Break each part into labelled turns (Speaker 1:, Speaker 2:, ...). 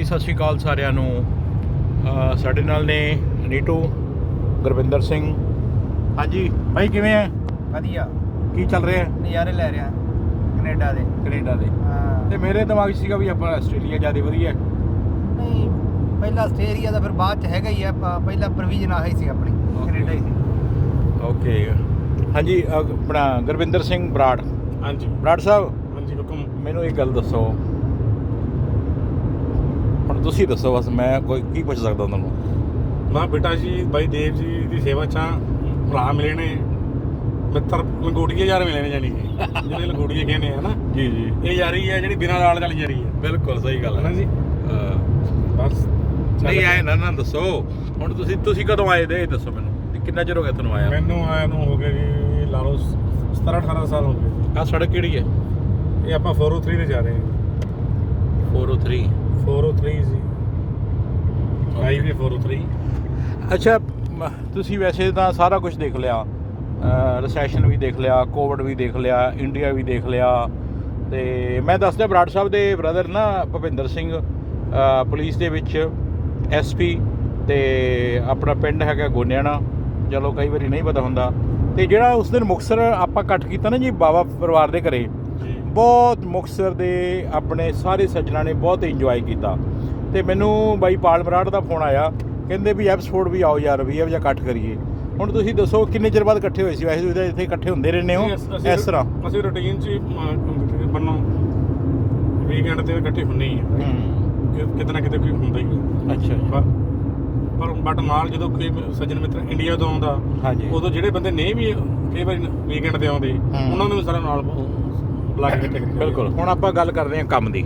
Speaker 1: ਜੀ ਸਤਿ ਸ਼੍ਰੀ ਅਕਾਲ ਸਾਰਿਆਂ ਨੂੰ। ਸਾਡੇ ਨਾਲ ਨੇ ਨੀਟੂ ਗੁਰਵਿੰਦਰ ਸਿੰਘ। ਹਾਂਜੀ। ਭਾਈ ਕਿਵੇਂ ਹੈ
Speaker 2: ਵਧੀਆ।
Speaker 1: ਕੀ ਚੱਲ ਰਿਹਾ? ਹੈ
Speaker 2: ਨਜ਼ਾਰੇ ਲੈ ਰਿਹਾ ਕੈਨੇਡਾ ਦੇ।
Speaker 1: ਕੈਨੇਡਾ ਦੇ।
Speaker 2: ਹਾਂ।
Speaker 1: ਤੇ ਮੇਰੇ ਦਿਮਾਗ 'ਚ ਸੀਗਾ ਵੀ ਆਪਾਂ ਆਸਟ੍ਰੇਲੀਆ ਜ਼ਿਆਦਾ ਵਧੀਆ। ਹੈ।
Speaker 2: ਨਹੀਂ ਪਹਿਲਾ ਆਸਟ੍ਰੇਲੀਆ ਦਾ ਫਿਰ ਬਾਅਦ ਚ ਹੈਗਾ ਹੀ ਆ ਪਹਿਲਾ ਪ੍ਰੋਵੀਜ਼ਨ ਆਹੀ ਸੀ ਆਪਣੀ ਕੈਨੇਡਾ ਹੀ ਸੀ।
Speaker 1: ਓਕੇ। ਹਾਂਜੀ ਆਪਣਾ ਗੁਰਵਿੰਦਰ ਸਿੰਘ ਬਰਾੜ।
Speaker 3: ਹਾਂਜੀ।
Speaker 1: ਬਰਾੜ ਸਾਹਿਬ
Speaker 3: ਹਾਂਜੀ ਹੁਕਮ।
Speaker 1: ਮੈਨੂੰ ਇੱਕ ਗੱਲ ਦੱਸੋ। ਤੁਸੀਂ ਦੱਸੋ ਬਸ ਮੈਂ ਕੋਈ ਕੀ ਪੁੱਛ ਸਕਦਾ ਤੁਹਾਨੂੰ
Speaker 3: ਮੈਂ ਬੇਟਾ ਜੀ ਬਾਈ ਦੇਵ ਜੀ ਦੀ ਸੇਵਾ ਚ। ਭਰਾ ਮਿਲੇ ਨੇ। ਮਿੱਤਰ ਲੰਗੋਟੀਏ ਯਾਰ ਮਿਲੇ ਨੇ ਜਾਨੀ ਕਿ। ਜਿਹਨੇ ਲੰਗੋਟੀਏ ਕਹਿੰਦੇ ਆ ਨਾ।
Speaker 1: ਜੀ ਜੀ।
Speaker 3: ਇਹ ਯਾਰੀ ਹੈ ਜਿਹੜੀ ਬਿਨਾਂ ਨਾਲ ਵਾਲੀ ਯਾਰੀ ਹੈ
Speaker 1: ਬਿਲਕੁਲ ਸਹੀ ਗੱਲ
Speaker 3: ਹੈ ਨਾ ਜੀ? ਬਸ
Speaker 1: ਨਹੀਂ ਆਏ ਨਾ ਨਾ ਦੱਸੋ। ਹੁਣ ਤੁਸੀਂ ਤੁਸੀਂ ਕਦੋਂ ਆਏ ਦੇ? ਦੱਸੋ ਮੈਨੂੰ। ਕਿੰਨਾ ਚਿਰ ਹੋ ਗਿਆ ਤੁਹਾਨੂੰ ਆਇਆ?
Speaker 3: ਮੈਨੂੰ ਆਇਆ ਨੂੰ ਹੋ ਗਏ ਜੀ ਲਾ ਲਓ 17 18 ਸਾਲ ਹੋ ਗਏ
Speaker 1: ਆ ਸੜਕ ਕਿਹੜੀ ਹੈ?
Speaker 3: ਇਹ ਆਪਾਂ 403 ਤੇ ਜਾ ਰਹੇ ਹਾਂ
Speaker 1: 403
Speaker 3: 403 ਜੀ ਹਾਈਵੇ 403
Speaker 1: ਅੱਛਾ ਮ- ਤੁਸੀਂ ਵੈਸੇ ਤਾਂ ਸਾਰਾ ਕੁਝ ਦੇਖ ਲਿਆ। ਰਿਸੈਸ਼ਨ ਵੀ ਦੇਖ ਲਿਆ ਕੋਵਿਡ ਵੀ ਦੇਖ ਲਿਆ ਇੰਡੀਆ ਵੀ ਦੇਖ ਲਿਆ। ਤੇ ਮੈਂ ਦੱਸਦਾ ਬਰਾੜ ਸਾਹਿਬ ਦੇ ਬ੍ਰਦਰ ਨਾ ਭੁਪਿੰਦਰ ਸਿੰਘ ਅ, ਪੁਲਿਸ ਦੇ ਵਿੱਚ ਐਸਪੀ ਤੇ ਆਪਣਾ ਪਿੰਡ ਹੈਗਾ ਗੋਨਿਆਣਾ। ਚਲੋ ਕਈ ਵਾਰੀ ਨਹੀਂ ਪਤਾ ਹੁੰਦਾ। ਤੇ ਜਿਹੜਾ ਉਸ ਦਿਨ ਮੁਕਸਰ ਆਪਾਂ ਇਕੱਠ ਕੀਤਾ ਨਾ ਜੀ ਬਾਬਾ ਪਰਿਵਾਰ ਦੇ ਘਰੇ ਬਹੁਤ ਮੁਕਤਸਰ ਦੇ ਆਪਣੇ ਸਾਰੇ ਸੱਜਣਾ ਨੇ ਬਹੁਤ ਇੰਜੋਏ ਕੀਤਾ। ਤੇ ਮੈਨੂੰ ਬਾਈ ਪਾਲ ਮਰਾੜ ਦਾ ਫੋਨ ਆਇਆ ਕਹਿੰਦੇ ਵੀ ਐਪਸਫੋਰਡ ਵੀ ਆਓ ਯਾਰ ਵੀ ਇਹ ਜਿਹਾ ਇਕੱਠ ਕਰੀਏ। ਹੁਣ ਤੁਸੀਂ ਦੱਸੋ ਕਿੰਨੇ ਚਿਰ ਬਾਅਦ ਇਕੱਠੇ ਹੋਏ ਸੀ? ਵੈਸੇ ਤੁਸੀਂ ਇੱਥੇ ਇਕੱਠੇ ਹੁੰਦੇ ਰਹਿੰਦੇ ਹੋ ਇਸ ਤਰ੍ਹਾਂ।
Speaker 3: ਅਸੀਂ ਰੂਟੀਨ ਚ ਬੰਨੋ ਵੀਕਐਂਡ ਤੇ ਇਕੱਠੇ ਹੁੰਨੇ ਹੀ ਆ। ਕਿਤੇ ਨਾ ਕਿਤੇ ਕੋਈ ਹੁੰਦਾ ਹੀ
Speaker 1: ਅੱਛਾ ਜੀ।
Speaker 3: ਪਰ ਬਟ ਨਾਲ ਜਦੋਂ ਕੋਈ ਸੱਜਣ ਮਿੱਤਰ ਇੰਡੀਆ ਤੋਂ ਆਉਂਦਾ
Speaker 1: ਹਾਂਜੀ।
Speaker 3: ਉਦੋਂ ਜਿਹੜੇ ਬੰਦੇ ਨਹੀਂ ਵੀ ਕਈ ਵਾਰੀ ਵੀਕਐਂਡ ਤੇ ਆਉਂਦੇ ਉਹਨਾਂ ਨੂੰ ਵੀ ਸਾਰਾ ਨਾਲ ਬੁਲਾ ਕੇ
Speaker 1: ਬਿਲਕੁਲ। ਹੁਣ ਆਪਾਂ ਗੱਲ ਕਰਦੇ ਹਾਂ ਕੰਮ ਦੀ।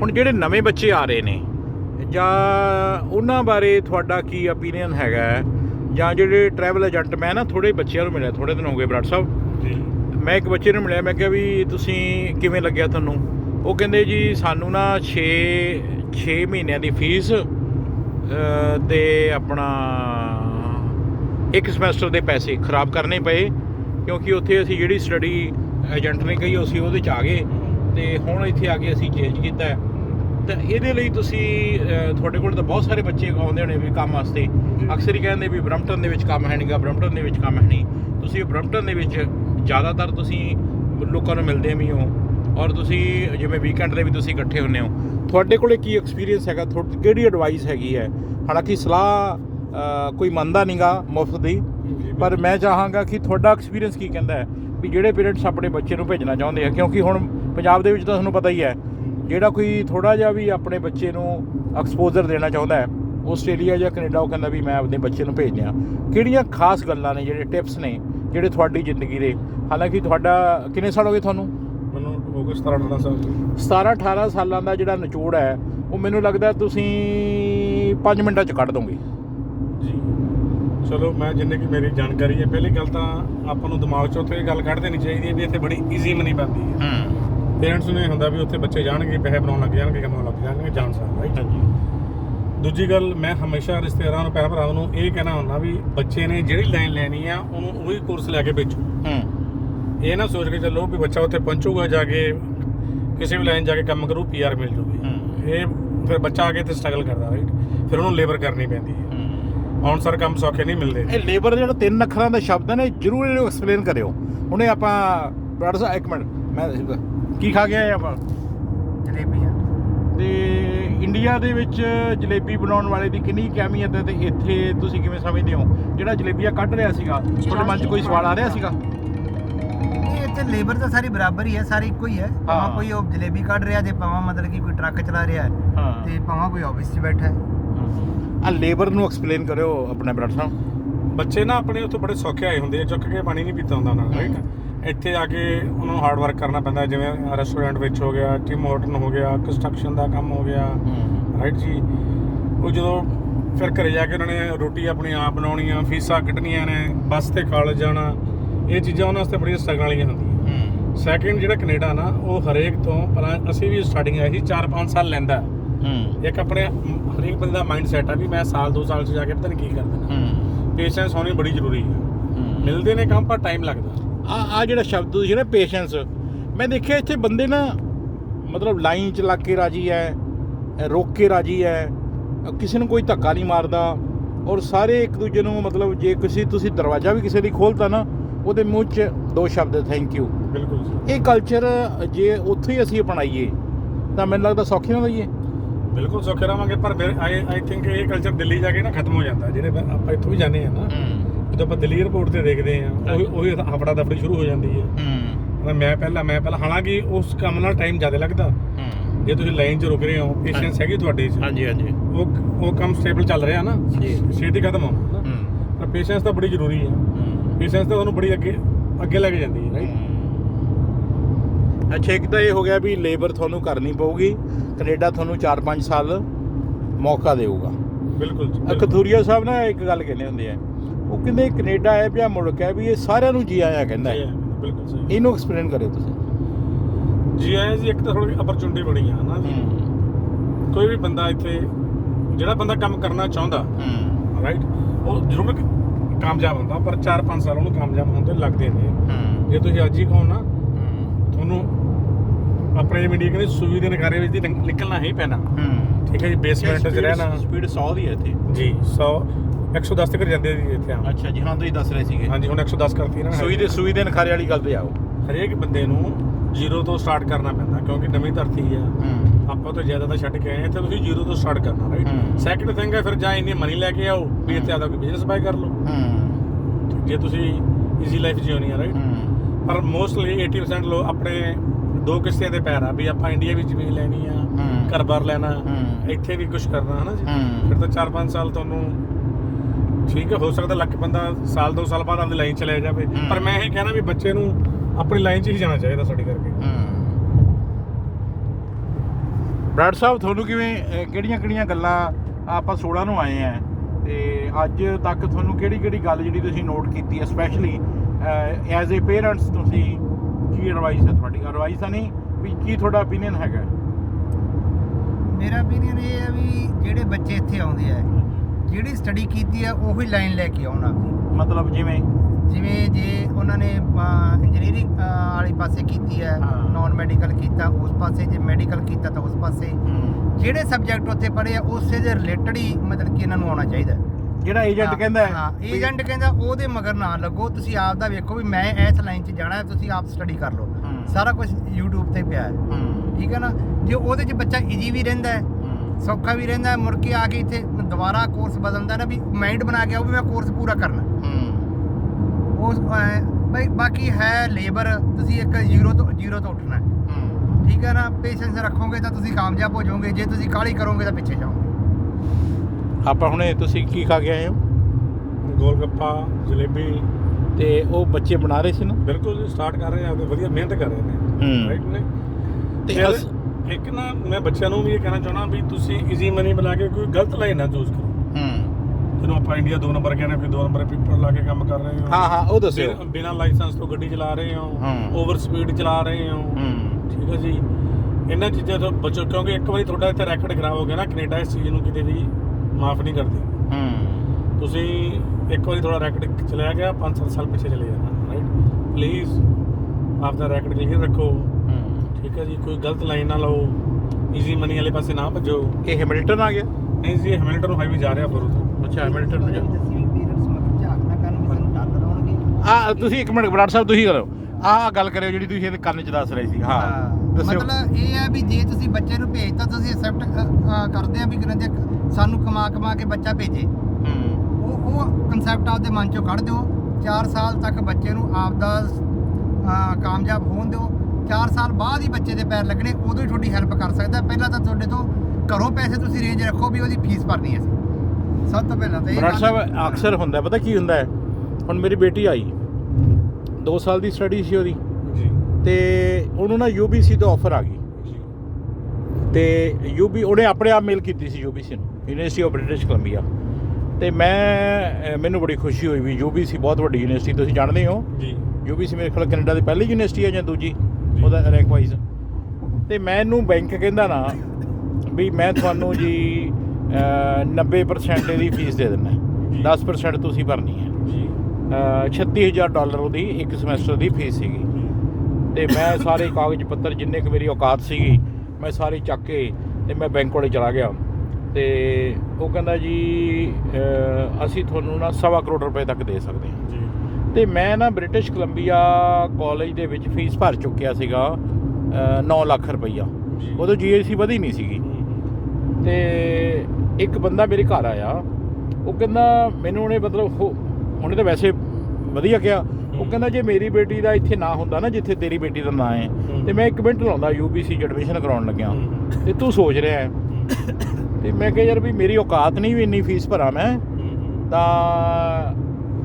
Speaker 1: ਹੁਣ ਜਿਹੜੇ ਨਵੇਂ ਬੱਚੇ ਆ ਰਹੇ ਨੇ ਜਾਂ ਉਹਨਾਂ ਬਾਰੇ ਤੁਹਾਡਾ ਕੀ opinion ਹੈਗਾ ਹੈ? ਜਾਂ ਜਿਹੜੇ ਟਰੈਵਲ ਏਜੰਟ ਮੈਂ ਨਾ ਥੋੜੇ ਬੱਚਿਆਂ ਨੂੰ ਮਿਲਿਆ ਥੋੜੇ ਦਿਨ ਹੋ ਗਏ ਬਰਾੜ ਸਾਹਿਬ।
Speaker 3: ਜੀ।
Speaker 1: ਮੈਂ ਇੱਕ ਬੱਚੇ ਨੂੰ ਮਿਲਿਆ ਮੈਂ ਕਿਹਾ ਵੀ ਤੁਸੀਂ ਕਿਵੇਂ ਲੱਗਿਆ ਤੁਹਾਨੂੰ? ਉਹ ਕਹਿੰਦੇ ਜੀ ਸਾਨੂੰ ਨਾ 6 6 ਮਹੀਨਿਆਂ ਦੀ ਫੀਸ ਤੇ ਆਪਣਾ ਇੱਕ ਸਮੈਸਟਰ ਦੇ ਪੈਸੇ ਖਰਾਬ ਕਰਨੇ ਪਏ ਕਿਉਂਕਿ ਉੱਥੇ ਅਸੀਂ ਜਿਹੜੀ ਸਟੱਡੀ ਏਜੰਟ ਨੇ ਕਹੀ ਅਸੀਂ ਉਹਦੇ ਚ ਆ ਗਏ ਤੇ ਹੁਣ ਇੱਥੇ ਆ ਕੇ ਅਸੀਂ ਚੇਂਜ ਕੀਤਾ। ਤਾਂ ਇਹਦੇ ਲਈ ਤੁਸੀਂ ਤੁਹਾਡੇ ਕੋਲ ਤਾਂ ਬਹੁਤ ਸਾਰੇ ਬੱਚੇ ਆਉਂਦੇ ਹੋਣੇ ਵੀ ਕੰਮ ਵਾਸਤੇ। ਅਕਸਰ ਹੀ ਕਹਿੰਦੇ ਵੀ ਬ੍ਰਮਟਨ ਦੇ ਵਿੱਚ ਕੰਮ ਹੈ ਨਹੀਂਗਾ ਬ੍ਰਮਟਨ ਦੇ ਵਿੱਚ ਕੰਮ ਹੈ ਨਹੀਂ ਤੁਸੀਂ ਬ੍ਰਮਟਨ ਦੇ ਵਿੱਚ ਜ਼ਿਆਦਾਤਰ ਤੁਸੀਂ ਲੋਕਾਂ ਨੂੰ ਮਿਲਦੇ ਵੀ ਹੋ ਔਰ ਤੁਸੀਂ ਜਿਵੇਂ ਵੀਕਐਂਡ ਦੇ ਵੀ ਤੁਸੀਂ ਇਕੱਠੇ ਹੁੰਨੇ ਹੋ। ਤੁਹਾਡੇ ਕੋਲੇ ਕੀ ਐਕਸਪੀਰੀਅੰਸ ਹੈਗਾ? ਤੁਹਾਡੀ ਕਿਹੜੀ ਐਡਵਾਈਸ ਹੈਗੀ ਹੈ? ਹਾਲਾਂਕਿ ਸਲਾਹ ਕੋਈ ਮੰਨਦਾ ਨਹੀਂਗਾ ਮੁਫਤ ਦੀ। ਪਰ ਮੈਂ ਚਾਹਾਂਗਾ ਕਿ ਤੁਹਾਡਾ ਐਕਸਪੀਰੀਅੰਸ ਕੀ ਕਹਿੰਦਾ ਹੈ? ਵੀ ਜਿਹੜੇ ਪੇਰੈਂਟਸ ਆਪਣੇ ਬੱਚੇ ਨੂੰ ਭੇਜਣਾ ਚਾਹੁੰਦੇ ਆ ਕਿਉਂਕਿ ਹੁਣ ਪੰਜਾਬ ਦੇ ਵਿੱਚ ਤਾਂ ਤੁਹਾਨੂੰ ਪਤਾ ਹੀ ਹੈ ਜਿਹੜਾ ਕੋਈ ਥੋੜਾ ਜਿਹਾ ਵੀ ਆਪਣੇ ਬੱਚੇ ਨੂੰ ਐਕਸਪੋਜ਼ਰ ਦੇਣਾ ਚਾਹੁੰਦਾ ਹੈ ਆਸਟ੍ਰੇਲੀਆ ਜਾਂ ਕੈਨੇਡਾ ਉਹ ਕਹਿੰਦਾ ਵੀ ਮੈਂ ਆਪਣੇ ਬੱਚੇ ਨੂੰ ਭੇਜਣਾ ਕਿਹੜੀਆਂ ਖਾਸ ਗੱਲਾਂ ਨੇ ਜਿਹੜੇ ਟਿਪਸ ਨੇ ਜਿਹੜੇ ਤੁਹਾਡੀ ਜ਼ਿੰਦਗੀ ਦੇ? ਹਾਲਾਂਕਿ ਤੁਹਾਡਾ ਕਿੰਨੇ ਸਾਲ ਹੋ ਗਏ ਤੁਹਾਨੂੰ?
Speaker 3: ਮੈਨੂੰ ਹੋ ਗਏ 17 18 ਸਾਲ ਜੀ
Speaker 1: 17 18 ਸਾਲਾਂ ਦਾ ਜਿਹੜਾ ਨਿਚੋੜ ਹੈ ਉਹ ਮੈਨੂੰ ਲੱਗਦਾ ਤੁਸੀਂ 5 ਮਿੰਟਾਂ ਚ ਕੱਢ ਦੋਗੇ।
Speaker 3: ਜੀ। ਚਲੋ ਮੈਂ ਜਿੰਨੇ ਕਿ ਮੇਰੀ ਜਾਣਕਾਰੀ ਹੈ ਪਹਿਲੀ ਗੱਲ ਤਾਂ ਆਪਾਂ ਨੂੰ ਦਿਮਾਗ 'ਚੋਂ ਤੇ ਇਹ ਗੱਲ ਕੱਢ ਦੇਣੀ ਚਾਹੀਦੀ ਹੈ ਵੀ ਇੱਥੇ ਬੜੀ ਈਜ਼ੀ ਮਨੀ ਬਣਦੀ ਹੈ।
Speaker 1: ਹੂੰ।
Speaker 3: ਪੇਰੈਂਟਸ ਨੂੰ ਇਹ ਹੁੰਦਾ ਵੀ ਉੱਥੇ ਬੱਚੇ ਜਾਣਗੇ ਪੈਸੇ ਬਣਾਉਣ ਲੱਗ ਜਾਣਗੇ ਕਮਾਉਣ ਲੱਗ ਜਾਣਗੇ ਜਾਣ ਸਾਰ ਰਾਈਟ
Speaker 1: ਹਾਂਜੀ।
Speaker 3: ਦੂਜੀ ਗੱਲ ਮੈਂ ਹਮੇਸ਼ਾ ਰਿਸ਼ਤੇਦਾਰਾਂ ਨੂੰ ਭੈਣ ਭਰਾਵਾਂ ਨੂੰ ਇਹ ਕਹਿਣਾ ਹੁੰਦਾ ਵੀ ਬੱਚੇ ਨੇ ਜਿਹੜੀ ਲਾਈਨ ਲੈਣੀ ਆ ਉਹਨੂੰ ਉਹੀ ਕੋਰਸ ਲੈ ਕੇ ਭੇਜੋ।
Speaker 1: ਹੂੰ।
Speaker 3: ਇਹ ਨਾ ਸੋਚ ਕੇ ਚੱਲੋ ਵੀ ਬੱਚਾ ਉੱਥੇ ਪਹੁੰਚੂਗਾ ਜਾ ਕੇ ਕਿਸੇ ਵੀ ਲਾਈਨ ਜਾ ਕੇ ਕੰਮ ਕਰੂ ਪੀਆਰ ਮਿਲ ਜੂਗੀ। ਇਹ ਫਿਰ ਬੱਚਾ ਆ ਕੇ ਤੇ ਸਟਰਗਲ ਕਰਦਾ ਰਾਈਟ ਫਿਰ ਉਹਨੂੰ ਲੇਬਰ ਕਰਨੀ ਪੈਂਦੀ ਹੈ। ਹੁਣ ਸਰ ਕੰਮ ਸੌਖੇ ਨਹੀਂ ਮਿਲਦੇ।
Speaker 1: ਇਹ ਲੇਬਰ ਜਿਹੜਾ ਤਿੰਨ ਅੱਖਰਾਂ ਦਾ ਸ਼ਬਦ ਹੈ ਨਾ ਇਹ ਜ਼ਰੂਰ ਇਹਨੂੰ ਐਕਸਪਲੇਨ ਕਰਿਓ। ਹੁਣੇ ਆਪਾਂ ਬਰਾੜ ਸਾਹਿਬ ਇੱਕ ਮਿੰਟ। ਮੈਂ ਕੀ ਖਾ ਗਿਆ ਇਹ ਆਪਾਂ?
Speaker 2: ਜਲੇਬੀਆਂ।
Speaker 1: ਤੇ ਇੰਡੀਆ ਦੇ ਵਿੱਚ ਜਲੇਬੀ ਬਣਾਉਣ ਵਾਲੇ ਦੀ ਕਿੰਨੀ ਕੁ ਅਹਿਮੀਅਤ ਹੈ ਤੇ ਇੱਥੇ ਤੁਸੀਂ ਕਿਵੇਂ ਸਮਝਦੇ ਹੋ? ਜਿਹੜਾ ਜਲੇਬੀਆਂ ਕੱਢ ਰਿਹਾ ਸੀਗਾ ਤੁਹਾਡੇ ਮਨ 'ਚ ਕੋਈ ਸਵਾਲ ਆ ਰਿਹਾ ਸੀਗਾ?
Speaker 2: ਇਹ ਇੱਥੇ ਲੇਬਰ ਤਾਂ ਸਾਰੀ ਬਰਾਬਰ ਹੀ ਹੈ ਸਾਰੀ ਇੱਕੋ ਹੀ ਹੈ। ਭਾਵੇਂ। ਕੋਈ ਉਹ ਜਲੇਬੀ ਕੱਢ ਰਿਹਾ ਜੇ ਭਾਵੇਂ ਮਤਲਬ ਕਿ ਕੋਈ ਟਰੱਕ ਚਲਾ ਰਿਹਾ ਹੈ
Speaker 1: ਹਾਂ।
Speaker 2: ਤੇ ਭਾਵੇਂ ਕੋਈ ਆਫਿਸ 'ਚ ਬੈਠਾ ਹੈ।
Speaker 1: ਆ ਲੇਬਰ ਨੂੰ ਐਕਸਪਲੇਨ ਕਰਿਓ ਆਪਣੇ ਬਰਾੜ ਸਾਹਿਬ।
Speaker 3: ਬੱਚੇ ਨਾ ਆਪਣੇ ਉੱਥੇ ਬੜੇ ਸੌਖੇ ਆਏ ਹੁੰਦੇ ਆ ਚੁੱਕ ਕੇ ਪਾਣੀ ਨਹੀਂ ਪੀਤਾ ਹੁੰਦਾ ਉਹਨਾਂ ਰਾਈਟ ਇੱਥੇ ਆ ਕੇ ਉਹਨਾਂ ਨੂੰ ਹਾਰਡ ਵਰਕ ਕਰਨਾ ਪੈਂਦਾ ਜਿਵੇਂ ਰੈਸਟੋਰੈਂਟ ਵਿੱਚ ਹੋ ਗਿਆ ਟਿਮ ਹੋਟਨ ਹੋ ਗਿਆ ਕੰਸਟਰਕਸ਼ਨ ਦਾ ਕੰਮ ਹੋ ਗਿਆ ਰਾਈਟ ਜੀ? ਉਹ ਜਦੋਂ ਫਿਰ ਘਰੇ ਜਾ ਕੇ ਉਹਨਾਂ ਨੇ ਰੋਟੀ ਆਪਣੀ ਆਪ ਬਣਾਉਣੀਆਂ ਫੀਸਾਂ ਕੱਢਣੀਆਂ ਨੇ ਬੱਸ ਤੇ ਕਾਲਜ ਜਾਣਾ ਇਹ ਚੀਜ਼ਾਂ ਉਹਨਾਂ ਵਾਸਤੇ ਬੜੀਆਂ ਸਟਰਗਲ ਵਾਲੀਆਂ ਹੁੰਦੀਆਂ। ਸੈਕਿੰਡ ਜਿਹੜਾ ਕੈਨੇਡਾ ਨਾ ਉਹ ਹਰੇਕ ਤੋਂ ਪਹਿਲਾਂ ਅਸੀਂ ਵੀ ਸਟਾਰਟਿੰਗ ਆਈ ਸੀ 4-5 ਸਾਲ ਲੈਂਦਾ।
Speaker 1: ਹੂੰ।
Speaker 3: ਇੱਕ ਆਪਣੇ ਹਰੇਕ ਬੰਦੇ ਦਾ ਮਾਈਂਡ ਸੈਟ ਆ ਵੀ ਮੈਂ ਸਾਲ 2 ਸਾਲ ਚ ਜਾ ਕੇ ਪਤਾ ਨਹੀਂ ਕੀ ਕਰ ਦੇਣਾ।
Speaker 1: ਹੂੰ।
Speaker 3: ਪੇਸ਼ੈਂਸ ਹੋਣੀ ਬੜੀ ਜ਼ਰੂਰੀ ਹੈ।
Speaker 1: ਹੂੰ।
Speaker 3: ਮਿਲਦੇ ਨੇ ਕੰਮ ਪਰ ਟਾਈਮ ਲੱਗਦਾ।
Speaker 1: ਆ ਆ ਜਿਹੜਾ ਸ਼ਬਦ ਤੁਸੀਂ ਨਾ ਪੇਸ਼ੈਂਸ ਮੈਂ ਦੇਖਿਆ ਇੱਥੇ ਬੰਦੇ ਨਾ ਮਤਲਬ ਲਾਈਨ ਚ ਲੱਗ ਕੇ ਰਾਜੀ ਹੈ ਰੋਕ ਕੇ ਰਾਜੀ ਹੈ ਕਿਸੇ ਨੂੰ ਕੋਈ ਧੱਕਾ ਨਹੀਂ ਮਾਰਦਾ ਔਰ ਸਾਰੇ ਇੱਕ ਦੂਜੇ ਨੂੰ ਮਤਲਬ ਜੇ ਕਿਸੇ ਤੁਸੀਂ ਦਰਵਾਜ਼ਾ ਵੀ ਕਿਸੇ ਦੀ ਖੋਲਤਾ ਨਾ ਉਹਦੇ ਮੂੰਹ 'ਚ ਦੋ ਸ਼ਬਦ ਥੈਂਕ ਯੂ
Speaker 3: ਬਿਲਕੁਲ ਜੀ।
Speaker 1: ਇਹ ਕਲਚਰ ਜੇ ਉੱਥੇ ਹੀ ਅਸੀਂ ਅਪਣਾਈਏ ਤਾਂ ਮੈਨੂੰ ਲੱਗਦਾ ਸੌਖੀ ਨਾ ਹੋਈਏ
Speaker 3: ਬਿਲਕੁਲ ਸੌਖੇ ਰਵਾਂਗੇ ਪਰ ਆਈ ਆਈ ਥਿੰਕ ਇਹ ਕਲਚਰ ਦਿੱਲੀ ਜਾ ਕੇ ਨਾ ਖਤਮ ਹੋ ਜਾਂਦਾ। ਜਿਹੜੇ ਆਪਾਂ ਇੱਥੋਂ ਵੀ ਜਾਂਦੇ ਆ ਨਾ ਜਦੋਂ ਆਪਾਂ ਦਿੱਲੀ 에ਅਰਪੋਰਟ ਤੇ ਦੇਖਦੇ ਆ ਉਹੀ ਉਹੀ ਹਫੜਾ ਦਫੜੀ ਸ਼ੁਰੂ ਹੋ ਜਾਂਦੀ ਹੈ। ਮੈਂ ਪਹਿਲਾਂ ਮੈਂ ਪਹਿਲਾਂ ਹਾਲਾਂਕਿ ਉਸ ਕੰਮ ਨਾਲ ਟਾਈਮ ਜ਼ਿਆਦਾ ਲੱਗਦਾ। ਜੇ ਤੁਸੀਂ ਲਾਈਨ 'ਚ ਰੁਕ ਰਹੇ ਹੋ ਪੇਸ਼ੈਂਸ ਹੈਗੀ ਤੁਹਾਡੇ 'ਚ।
Speaker 1: ਹਾਂਜੀ ਹਾਂਜੀ।
Speaker 3: ਉਹ ਉਹ ਕੰਮ ਸਟੇਬਲ ਚੱਲ ਰਿਹਾ ਨਾ।
Speaker 1: ਜੀ
Speaker 3: ਛੇਤੀ ਖਤਮ ਹੋਣਾ। ਪਰ ਪੇਸ਼ੈਂਸ ਤਾਂ ਬੜੀ ਜ਼ਰੂਰੀ ਹੈ। ਪੇਸ਼ੈਂਸ ਤਾਂ ਤੁਹਾਨੂੰ ਬੜੀ ਅੱਗੇ ਅੱਗੇ ਲੈ ਕੇ ਜਾਂਦੀ ਹੈ ਰਾਈਟ
Speaker 1: ਅੱਛਾ ਇੱਕ ਤਾਂ ਇਹ ਹੋ ਗਿਆ ਵੀ ਲੇਬਰ ਤੁਹਾਨੂੰ ਕਰਨੀ ਪਊਗੀ ਕੈਨੇਡਾ ਤੁਹਾਨੂੰ 4-5 ਸਾਲ ਮੌਕਾ ਦੇਊਗਾ।
Speaker 3: ਬਿਲਕੁਲ ਜੀ।
Speaker 1: ਕਥੂਰੀਆ ਸਾਹਿਬ ਨਾ ਇੱਕ ਗੱਲ ਕਹਿੰਦੇ ਹੁੰਦੇ ਆ ਉਹ ਕਹਿੰਦੇ ਕੈਨੇਡਾ ਹੈ ਪਿਆ ਮੁਲਕ ਹੈ ਵੀ ਇਹ ਸਾਰਿਆਂ ਨੂੰ ਜੀ ਆਇਆ ਕਹਿੰਦਾ
Speaker 3: ਜੀ,
Speaker 1: ਹੈ
Speaker 3: ਬਿਲਕੁਲ ਸਹੀ।
Speaker 1: ਇਹਨੂੰ ਐਕਸਪਲੇਨ ਕਰਿਓ ਤੁਸੀਂ।
Speaker 3: ਜੀ ਆਇਆ ਜੀ ਇੱਕ ਤਾਂ ਥੋੜੀ ਅਪਰਚੁਨਿਟੀ ਬਣੀ ਆ ਨਾ ਜੀ। ਕੋਈ ਵੀ ਬੰਦਾ ਇੱਥੇ ਜਿਹੜਾ ਬੰਦਾ ਕੰਮ ਕਰਨਾ ਚਾਹੁੰਦਾ
Speaker 1: ਹੂੰ।
Speaker 3: ਰਾਈਟ ਉਹ ਜ਼ਰੂਰ ਕਾਮਯਾਬ ਹੁੰਦਾ ਪਰ 4-5 ਸਾਲ ਉਹਨੂੰ ਕਾਮਯਾਬ ਹੋਣ ਤੇ ਲੱਗਦੇ ਨੇ
Speaker 1: ਹੂੰ।
Speaker 3: ਜੇ ਤੁਸੀਂ ਅੱਜ ਹੀ ਕਹੋ ਨਾ ਤੁਹਾਨੂੰ ਆਪਣੇ ਮੀਡੀਆ ਕਹਿੰਦੇ ਸੂਈ ਦੇ ਨਕਾਰੇ ਵਿੱਚ ਦੀ ਨਿਕ- ਨਿਕਲਣਾ ਹੀ ਪੈਣਾ।
Speaker 1: ਹੂੰ।
Speaker 3: ਠੀਕ ਹੈ ਜੀ ਬੇਸਮੈਂਟ 'ਚ ਰਹਿਣਾ।
Speaker 1: ਸਪੀਡ 100 ਦੀ ਹੈ ਇੱਥੇ।
Speaker 3: ਜੀ 100 110 ਤੱਕ ਜਾਂਦੇ ਜੀ ਇੱਥੇ ਆ
Speaker 1: ਅੱਛਾ ਜੀ ਹਾਂ ਤੁਸੀਂ ਦੱਸ ਰਹੇ ਸੀਗੇ।
Speaker 3: ਹਾਂਜੀ ਹੁਣ 110 ਕਰਤੀ ਨਾ।
Speaker 1: ਸੂਈ ਦੇ ਸੂਈ ਦੇ ਨਖਾਰੇ ਵਾਲੀ ਗੱਲ ਤੇ ਆਓ।
Speaker 3: ਹਰੇਕ ਬੰਦੇ ਨੂੰ ਜ਼ੀਰੋ ਤੋਂ ਸਟਾਰਟ ਕਰਨਾ ਪੈਂਦਾ ਕਿਉਂਕਿ ਨਵੀਂ ਧਰਤੀ ਆ।
Speaker 1: ਹੂੰ।
Speaker 3: ਆਪਾਂ ਤੋਂ ਜ਼ਿਆਦਾ ਤਾਂ ਛੱਡ ਕੇ ਆਏ ਇੱਥੇ ਤੁਸੀਂ ਜ਼ੀਰੋ ਤੋਂ ਸਟਾਰਟ ਕਰਨਾ। ਰਾਈਟ ਸੈਕਿੰਡ ਥਿੰਗ ਹੈ ਫਿਰ ਜਾਂ ਇੰਨੀ ਮਨੀ ਲੈ ਕੇ ਆਓ ਵੀ ਇੱਥੇ ਆਦਾ ਕੋਈ ਬਿਜ਼ਨਸ ਬਾਈ ਕਰ ਲਓ।
Speaker 1: ਹੂੰ।
Speaker 3: ਜੇ ਤੁਸੀਂ ਈਜ਼ੀ ਲਾਈਫ ਜਿਉਣੀ ਆ ਰਾਈਟ ਪਰ ਮੋਸਟਲੀ 80% ਲੋਕ ਆਪਣੇ ਦੋ ਕਿਸ਼ਤਿਆਂ ਦੇ ਪੈਰ ਆ ਵੀ ਆਪਾਂ ਇੰਡੀਆ ਵਿੱਚ ਵੀ ਲੈਣੀ ਆ। ਘਰ-ਬਾਰ ਲੈਣਾ। ਇੱਥੇ ਵੀ ਕੁਝ ਕਰਨਾ ਹਨਾ ਜੀ। ਫਿਰ ਤਾਂ 4-5 ਸਾਲ ਤੁਹਾਨੂੰ ਠੀਕ ਹੈ ਹੋ ਸਕਦਾ ਲੱਕ ਬੰਦਾ ਸਾਲ ਦੋ ਸਾਲ ਬਾਅਦ ਆਪਣੀ ਲਾਈਨ ਚ ਲੈ ਜਾਵੇ। ਪਰ ਮੈਂ ਇਹ ਕਹਿਣਾ ਵੀ ਬੱਚੇ ਨੂੰ ਆਪਣੀ ਲਾਈਨ 'ਚ ਹੀ ਜਾਣਾ ਚਾਹੀਦਾ ਸਾਡੀ ਕਰਕੇ
Speaker 1: ਬਰਾੜ ਸਾਹਿਬ ਤੁਹਾਨੂੰ ਕਿਵੇਂ ਕਿਹੜੀਆਂ ਕਿਹੜੀਆਂ ਗੱਲਾਂ ਆਪਾਂ 16 ਨੂੰ ਆਏ ਆ ਤੇ ਅੱਜ ਤੱਕ ਤੁਹਾਨੂੰ ਕਿਹੜੀ ਕਿਹੜੀ ਗੱਲ ਜਿਹੜੀ ਤੁਸੀਂ ਨੋਟ ਕੀਤੀ ਹੈ ਸਪੈਸ਼ਲੀ ਐਜ਼ ਅ ਪੇਰੈਂਟਸ ਤੁਸੀਂ ਕੀ ਐਡਵਾਈਸ ਹੈ ਤੁਹਾਡੀ? ਐਡਵਾਈਸ ਤਾਂ ਨਹੀਂ ਵੀ ਕੀ ਤੁਹਾਡਾ opinion ਹੈਗਾ?
Speaker 2: ਮੇਰਾ opinion ਇਹ ਹੈ ਵੀ ਜਿਹੜੇ ਬੱਚੇ ਇੱਥੇ ਆਉਂਦੇ ਆ ਜਿਹੜੀ ਸਟੱਡੀ ਕੀਤੀ ਹੈ ਉਹੀ ਲਾਈਨ ਲੈ ਕੇ ਆਉਣ ਆਪਣੀ।
Speaker 1: ਮਤਲਬ ਜਿਵੇਂ?
Speaker 2: ਜਿਵੇਂ ਜੇ ਉਹਨਾਂ ਨੇ ਇੰਜੀਨੀਅਰਿੰਗ ਵਾਲੇ ਪਾਸੇ ਕੀਤੀ ਹੈ
Speaker 1: ਹਾਂ।
Speaker 2: ਨਾਨ ਮੈਡੀਕਲ ਕੀਤਾ ਉਸ ਪਾਸੇ ਜੇ ਮੈਡੀਕਲ ਕੀਤਾ ਤਾਂ ਉਸ ਪਾਸੇ। ਜਿਹੜੇ ਸਬਜੈਕਟ ਉੱਥੇ ਪੜ੍ਹੇ ਆ ਉਸੇ ਦੇ ਰਿਲੇਟਡ ਹੀ ਮਤਲਬ ਕਿ ਇਹਨਾਂ ਨੂੰ ਆਉਣਾ ਚਾਹੀਦਾ। ਹੈ।
Speaker 1: ਜਿਹੜਾ ਏਜੰਟ ਕਹਿੰਦਾ ਹੈ।
Speaker 2: ਹਾਂ
Speaker 1: ਵੀ-
Speaker 2: ਏਜੰਟ ਕਹਿੰਦਾ ਉਹਦੇ ਮਗਰ ਨਾ ਲੱਗੋ ਤੁਸੀਂ ਆਪ ਦਾ ਵੇਖੋ ਵੀ ਮੈਂ ਇਸ ਲਾਈਨ 'ਚ ਜਾਣਾ ਹੈ ਤੁਸੀਂ ਆਪ ਸਟੱਡੀ ਕਰ ਲਓ। ਸਾਰਾ ਕੁਝ YouTube ਤੇ ਪਿਆ ਹੈ।
Speaker 1: ਹੂੰ,
Speaker 2: ਠੀਕ ਹੈ ਨਾ? ਜੇ ਉਹਦੇ 'ਚ ਬੱਚਾ ਈਜੀ ਵੀ ਰਹਿੰਦਾ ਹੈ
Speaker 1: ਹੂੰ,
Speaker 2: ਸੌਖਾ ਵੀ ਰਹਿੰਦਾ ਹੈ ਮੁੜ ਕੇ ਆ ਕੇ ਇੱਥੇ ਦੁਬਾਰਾ ਕੋਰਸ ਬਦਲਦਾ ਨਾ ਵੀ ਮਾਈਂਡ ਬਣਾ ਕੇ ਆਓ ਵੀ ਮੈਂ ਕੋਰਸ ਪੂਰਾ ਕਰਨਾ।
Speaker 1: ਹੂੰ,
Speaker 2: ਉਸ ਬਈ ਬਾਕੀ ਹੈ ਲੇਬਰ ਤੁਸੀਂ ਇੱਕ ਜ਼ੀਰੋ ਤੋਂ ਜ਼ੀਰੋ ਤੋਂ ਉੱਠਣਾ ਹੈ।
Speaker 1: ਹੂੰ।
Speaker 2: ਠੀਕ ਹੈ ਨਾ? ਪੇਸ਼ੈਂਸ ਰੱਖੋਗੇ ਤਾਂ ਤੁਸੀਂ ਕਾਮਯਾਬ ਹੋ ਜਾਓਗੇ ਜੇ ਤੁਸੀਂ ਕਾਹਲੀ ਕਰੋਗੇ ਤਾਂ ਪਿੱਛੇ ਜਾਓਗੇ।
Speaker 1: ਆਪਾਂ ਹੁਣੇ ਤੁਸੀਂ ਕੀ ਖਾ ਕੇ ਆਏ ਹੋ?
Speaker 3: ਗੋਲ ਗੱਪਾ ਜਲੇਬੀ।
Speaker 1: ਤੇ ਉਹ ਬੱਚੇ ਬਣਾ ਰਹੇ ਸੀ ਨਾ?
Speaker 3: ਬਿਲਕੁਲ ਸਟਾਰਟ ਕਰ ਰਹੇ ਆ ਵਧੀਆ ਮਿਹਨਤ ਕਰ ਰਹੇ ਨੇ। ਰਾਈਟ ਨੇ?
Speaker 1: ਤੇ
Speaker 3: ਇੱਕ ਨਾ ਮੈਂ ਬੱਚਿਆਂ ਨੂੰ ਵੀ ਇਹ ਕਹਿਣਾ ਚਾਹਣਾ ਵੀ ਤੁਸੀਂ ਈਜ਼ੀ ਮਨੀ ਬਣਾ ਕੇ ਕੋਈ ਗਲਤ ਲਾਈਨ ਨਾ ਚੂਜ਼ ਕਰੋ।
Speaker 1: ਹੂੰ।
Speaker 3: ਜਿਹਨੂੰ ਆਪਾਂ ਇੰਡੀਆ ਦੋ ਨੰਬਰ ਕਹਿੰਦੇ ਕੋਈ ਦੋ ਨੰਬਰ ਪੇਪਰ ਲਾ ਕੇ ਕੰਮ ਕਰ ਰਹੇ ਹੋ।
Speaker 1: ਹਾਂ ਹਾਂ ਉਹ ਦੱਸਿਓ।
Speaker 3: ਬਿਨਾਂ- ਲਾਇਸੈਂਸ ਤੋਂ ਗੱਡੀ ਚਲਾ ਰਹੇ ਹੋ। ਓਵਰ ਸਪੀਡ ਚਲਾ ਰਹੇ ਹੋ। ਠੀਕ ਹੈ ਜੀ। ਇਹਨਾਂ ਚੀਜ਼ਾਂ ਤੋਂ ਬਚੋ ਕਿਉਂਕਿ ਇੱਕ ਵਾਰੀ ਤੁਹਾਡਾ ਇੱਥੇ ਰੈਕੋਰਡ ਖਰਾਬ ਹੋ ਗਿਆ ਨਾ ਕੈਨੇਡਾ ਇਸ ਚੀਜ਼ ਨੂੰ ਕਿਤੇ ਵੀ ਮਾਫ ਨਹੀਂ ਕਰਦੀ।
Speaker 1: ਹੂੰ।
Speaker 3: ਤੁਸੀਂ ਇੱਕ ਵਾਰੀ ਤੁਹਾਡਾ ਰੈਕੋਰਡ ਚਲਿਆ ਗਿਆ 5-7 ਸਾਲ ਪਿੱਛੇ ਚਲੇ ਜਾਣਾ ਰਾਈਟ ਪਲੀਜ਼ ਆਪਦਾ ਰੈਕੋਰਡ ਕਲੀਅਰ ਰੱਖੋ।
Speaker 1: ਹੂੰ।
Speaker 3: ਠੀਕ ਹੈ ਜੀ ਕੋਈ ਗਲਤ ਲਾਈਨ ਨਾ ਲਓ। ਈਜ਼ੀ ਮਨੀ ਵਾਲੇ ਪਾਸੇ ਨਾ ਭੱਜੋ।
Speaker 1: ਇਹ ਹੈਮਿਲਟਨ ਆ ਗਿਆ?
Speaker 3: ਨਹੀਂ ਜੀ ਹੈਮਿਲਟਨ ਹਾਈਵੇ ਜਾ ਰਿਹਾ ਫਿਰ ਤੋਂ
Speaker 1: ਅੱਛਾ ਹੈਮਿਲਟਨ ਨੂੰ ਜਾ। ਆ ਤੁਸੀਂ ਇੱਕ ਮਿੰਟ ਬਰਾੜ ਸਾਹਿਬ ਤੁਸੀਂ ਕਰੋ। ਆਹ ਗੱਲ ਕਰਿਓ ਜਿਹੜੀ ਤੁਸੀਂ ਇਹਦੇ ਕੰਨ 'ਚ ਦੱਸ ਰਹੇ ਸੀ। ਹਾਂ। ਦੱਸਿਓ।
Speaker 2: ਮਤਲਬ ਇਹ ਹੈ ਵੀ ਜੇ ਤੁਸੀਂ ਬੱਚੇ ਨੂੰ ਭੇਜਤਾ ਤੁਸੀਂ ਐਕਸੈਪਟ ਕਰਦੇ ਆ ਵੀ ਕਹਿੰਦੇ ਸਾਨੂੰ ਕਮਾ ਕਮਾ ਕੇ ਬੱਚਾ ਭੇਜੇ।
Speaker 1: ਹੂੰ।
Speaker 2: ਉਹ ਉਹ ਕਨਸੈਪਟ ਆਪਦੇ ਮਨ ਚੋਂ ਕੱਢ ਦਿਓ। 4 ਸਾਲ ਤੱਕ ਬੱਚੇ ਨੂੰ ਆਪਦਾ ਕਾਮਯਾਬ ਹੋਣ ਦਿਓ। 4 ਸਾਲ ਬਾਅਦ ਹੀ ਬੱਚੇ ਦੇ ਪੈਰ ਲੱਗਣੇ ਉਦੋਂ ਹੀ ਤੁਹਾਡੀ ਹੈਲਪ ਕਰ ਸਕਦਾ। ਪਹਿਲਾਂ ਤਾਂ ਤੁਹਾਡੇ ਤੋਂ ਘਰੋਂ ਪੈਸੇ ਤੁਸੀਂ ਰੇਂਜ ਰੱਖੋ ਵੀ ਉਹਦੀ ਫੀਸ ਭਰਨੀ ਹੈ। ਸਭ ਤੋਂ ਪਹਿਲਾਂ ਤਾਂ ਇਹ
Speaker 1: ਬਰਾੜ
Speaker 2: ਗੱਲ-
Speaker 1: ਸਾਹਿਬ ਅਕਸਰ ਹੁੰਦਾ ਪਤਾ ਕੀ ਹੁੰਦਾ ਹੈ? ਹੁਣ ਮੇਰੀ ਬੇਟੀ ਆਈ। 2 ਸਾਲ ਦੀ ਸਟੱਡੀ ਸੀ ਉਹਦੀ। ਤੇ ਉਹਨੂੰ ਨਾ ਯੂਬੀਸੀ ਤੋਂ ਆਫਰ ਆ ਗਈ। ਤੇ ਯੂਬੀ ਉਹਨੇ ਆਪਣੇ ਆਪ ਮੇਲ ਕੀਤੀ ਸੀ ਯੂਬੀਸੀ ਨੂੰ ਯੂਨੀਵਰਸਿਟੀ ਆਫ ਬ੍ਰਿਟਿਸ਼ ਕੋਲੰਬੀਆ ਤੇ ਮੈਂ ਮੈਨੂੰ ਬੜੀ ਖੁਸ਼ੀ ਹੋਈ ਵੀ ਯੂਬੀਸੀ ਬਹੁਤ ਵੱਡੀ ਯੂਨੀਵਰਸਿਟੀ ਤੁਸੀਂ ਜਾਣਦੇ ਹੋ?
Speaker 3: ਜੀ।
Speaker 1: ਯੂਬੀਸੀ ਮੇਰੇ ਖਿਆਲ ਕੈਨੇਡਾ ਦੀ ਪਹਿਲੀ ਯੂਨੀਵਰਸਿਟੀ ਹੈ ਜਾਂ ਦੂਜੀ? ਉਹਦਾ ਰੈਂਕ ਵਾਈਜ਼ ਤੇ ਮੈਨੂੰ ਬੈਂਕ ਕਹਿੰਦਾ ਨਾ ਵੀ ਮੈਂ ਤੁਹਾਨੂੰ ਜੀ ਅਹ, 90% ਇਹਦੀ ਫੀਸ ਦੇ ਦਿੰਦਾ।
Speaker 3: ਜੀ।
Speaker 1: 10% ਤੁਸੀਂ ਭਰਨੀ ਹੈ।
Speaker 3: ਜੀ।
Speaker 1: ਅਹ, 36000 ਡਾਲਰ ਉਹਦੀ ਇੱਕ ਸਮੈਸਟਰ ਦੀ ਫੀਸ ਸੀਗੀ। ਤੇ ਮੈਂ ਸਾਰੇ ਕਾਗਜ਼ ਪੱਤਰ ਜਿੰਨੇ ਕੁ ਮੇਰੀ ਔਕਾਤ ਸੀਗੀ ਮੈਂ ਸਾਰੇ ਚੱਕ ਕੇ ਤੇ ਮੈਂ ਬੈਂਕ ਕੋਲੇ ਚਲਾ ਗਿਆ। ਤੇ ਉਹ ਕਹਿੰਦਾ ਜੀ ਅਸੀਂ ਤੁਹਾਨੂੰ ਨਾ ਸਵਾ ਕਰੋੜ ਰੁਪਏ ਤੱਕ ਦੇ ਸਕਦੇ ਹਾਂ।
Speaker 3: ਜੀ।
Speaker 1: ਤੇ ਮੈਂ ਨਾ ਬ੍ਰਿਟਿਸ਼ ਕੋਲੰਬੀਆ ਕਾਲਜ ਦੇ ਵਿੱਚ ਫੀਸ ਭਰ ਚੁੱਕਿਆ ਸੀਗਾ 9 ਲੱਖ ਰੁਪਈਆ।
Speaker 3: ਜੀ।
Speaker 1: ਉਦੋਂ ਜੀਐਸੀ ਵਧੀ ਨਹੀਂ ਸੀਗੀ। ਤੇ ਇੱਕ ਬੰਦਾ ਮੇਰੇ ਘਰ ਆਇਆ। ਉਹ ਕਹਿੰਦਾ ਮੈਨੂੰ ਉਹਨੇ ਮਤਲਬ ਉਹ- ਉਹਨੇ ਤਾਂ ਵੈਸੇ ਵਧੀਆ ਕਿਹਾ। ਉਹ ਕਹਿੰਦਾ ਜੇ ਮੇਰੀ ਬੇਟੀ ਦਾ ਇੱਥੇ ਨਾਂ ਹੁੰਦਾ ਨਾ ਜਿੱਥੇ ਤੇਰੀ ਬੇਟੀ ਦਾ ਨਾਂ ਹੈ ਤੇ ਮੈਂ ਇੱਕ ਮਿੰਟ ਲਾਉਂਦਾ ਯੂਬੀਸੀ ਚ ਐਡਮਿਸ਼ਨ ਕਰਾਉਣ ਲੱਗਿਆ। ਤੇ ਤੂੰ ਸੋਚ ਰਿਹਾ ਹੈ। ਤੇ ਮੈਂ ਕਿਹਾ ਯਾਰ ਵੀ ਮੇਰੀ ਔਕਾਤ ਨਹੀਂ ਵੀ ਇੰਨੀ ਫੀਸ ਭਰਾਂ ਮੈਂ। ਤਾਂ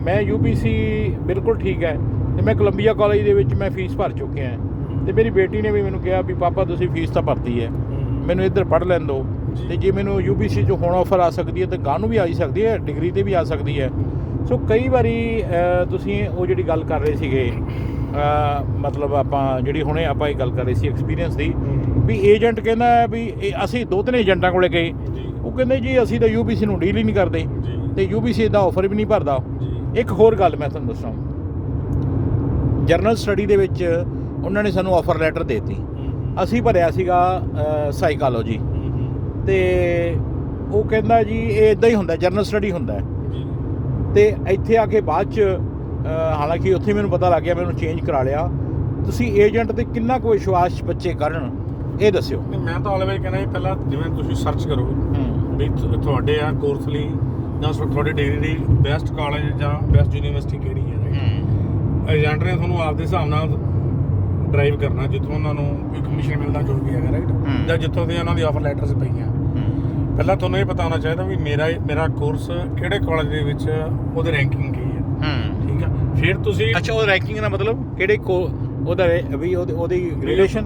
Speaker 1: ਮੈਂ ਯੂਬੀਸੀ ਬਿਲਕੁਲ ਠੀਕ ਹੈ। ਤੇ ਮੈਂ ਕੋਲੰਬੀਆ ਕਾਲਜ ਦੇ ਵਿੱਚ ਮੈਂ ਫੀਸ ਭਰ ਚੁੱਕਿਆ ਹਾਂ। ਤੇ ਮੇਰੀ ਬੇਟੀ ਨੇ ਵੀ ਮੈਨੂੰ ਕਿਹਾ ਵੀ ਪਾਪਾ ਤੁਸੀਂ ਫੀਸ ਤਾਂ ਭਰਤੀ ਹੈ। ਮੈਨੂੰ ਇੱਧਰ ਪੜ੍ਹ ਲੈਣ ਦਿਓ। ਤੇ ਜੇ ਮੈਨੂੰ ਯੂਬੀਸੀ ਚੋਂ ਹੁਣ ਆਫਰ ਆ ਸਕਦੀ ਹੈ ਤੇ ਗਾਂ ਨੂੰ ਵੀ ਆ ਸਕਦੀ ਹੈ ਡਿਗਰੀ ਤੇ ਵੀ ਆ ਸਕਦੀ ਹੈ। ਸੋ ਕਈ ਵਾਰੀ ਤੁਸੀਂ ਉਹ ਜਿਹੜੀ ਗੱਲ ਕਰ ਰਹੇ ਸੀਗੇ ਮਤਲਬ ਆਪਾਂ ਜਿਹੜੀ ਹੁਣੇ ਆਪਾਂ ਇਹ ਗੱਲ ਕਰ ਰਹੇ ਸੀ ਐਕਸਪੀਰੀਅੰਸ ਦੀ ਵੀ ਏਜੰਟ ਕਹਿੰਦਾ ਵੀ ਅਸੀਂ ਦੋ ਤਿੰਨ ਏਜੰਟਾਂ ਕੋਲੇ ਗਏ। ਉਹ ਕਹਿੰਦੇ ਜੀ ਅਸੀਂ ਤਾਂ ਯੂਬੀਸੀ ਨੂੰ ਡੀਲ ਹੀ ਨਹੀਂ ਕਰਦੇ। ਤੇ ਯੂਬੀਸੀ ਦਾ ਆਫਰ ਵੀ ਨਹੀਂ ਭਰਦਾ। ਇੱਕ ਹੋਰ ਗੱਲ ਮੈਂ ਤੁਹਾਨੂੰ ਦੱਸਾਂ। ਜਰਨਲ ਸਟੱਡੀ ਦੇ ਵਿੱਚ ਉਹਨਾਂ ਨੇ ਸਾਨੂੰ ਆਫਰ ਲੈਟਰ ਦੇਤੀ। ਅਸੀਂ ਭਰਿਆ ਸੀਗਾ ਸਾਈਕੋਲੋਜੀ ਤੇ ਉਹ ਕਹਿੰਦਾ ਜੀ ਇਹ ਇਦਾਂ ਹੀ ਹੁੰਦਾ ਜਰਨਲ ਸਟੱਡੀ ਹੁੰਦਾ ਤੇ ਇੱਥੇ ਆ ਕੇ ਬਾਅਦ ਚ ਹਾਲਾਂਕਿ ਉੱਥੇ ਮੈਨੂੰ ਪਤਾ ਲੱਗ ਗਿਆ ਮੈਨੂੰ ਚੇਂਜ ਕਰਾ ਲਿਆ। ਤੁਸੀਂ ਏਜੰਟ ਤੇ ਕਿੰਨਾ ਕੁ ਵਿਸ਼ਵਾਸ ਬੱਚੇ ਕਰਨ ਇਹ ਦੱਸਿਓ।
Speaker 3: ਮੈਂ ਤਾਂ ਆਲਵੇਜ਼ ਕਹਿੰਦਾ ਜੀ ਪਹਿਲਾਂ ਜਿਵੇਂ ਤੁਸੀਂ ਸਰਚ ਕਰੋ ਵੀ ਤੁਹਾਡੇ ਆ ਕੋਰਸ ਲਈ ਜਾਂ ਤੁਹਾਡੀ ਡਿਗਰੀ ਦੀ ਬੈਸਟ ਕਾਲਜ ਜਾਂ ਬੈਸਟ ਯੂਨੀਵਰਸਿਟੀ ਕਿਹੜੀ ਹੈ right? ਏਜੰਟ ਨੇ ਤੁਹਾਨੂੰ ਆਪਦੇ ਹਿਸਾਬ ਨਾਲ ਡਰਾਈਵ ਕਰਨਾ ਜਿੱਥੋਂ ਉਹਨਾਂ ਨੂੰ ਕੋਈ ਕਮਿਸ਼ਨ ਮਿਲਦਾ ਜੋ ਵੀ ਹੈਗਾ ਰਾਈਟ। ਜਾਂ ਜਿੱਥੋਂ ਦੀ ਉਹਨਾਂ ਦੀ ਆਫਰ ਲੈਟਰਸ ਪਈਆਂ। ਪਹਿਲਾਂ ਤੁਹਾਨੂੰ ਇਹ ਪਤਾ ਹੋਣਾ ਚਾਹੀਦਾ ਵੀ ਮੇਰਾ ਮੇਰਾ ਕੋਰਸ ਕਿਹੜੇ ਕਾਲਜ ਦੇ ਵਿੱਚ ਉਹਦੀ ਰੈਂਕਿੰਗ ਕੀ ਹੈ।
Speaker 1: ਹੂੰ।
Speaker 3: ਠੀਕ ਆ? ਫਿਰ ਤੁਸੀਂ
Speaker 1: ਅੱਛਾ ਉਹ ਰੈਂਕਿੰਗ ਦਾ ਮਤਲਬ ਕਿਹੜੇ ਕੋ ਉਹਦਾ ਰੇ- ਵੀ ਉਹਦੀ- ਉਹਦੀ ਰਿਲੇਸ਼ਨ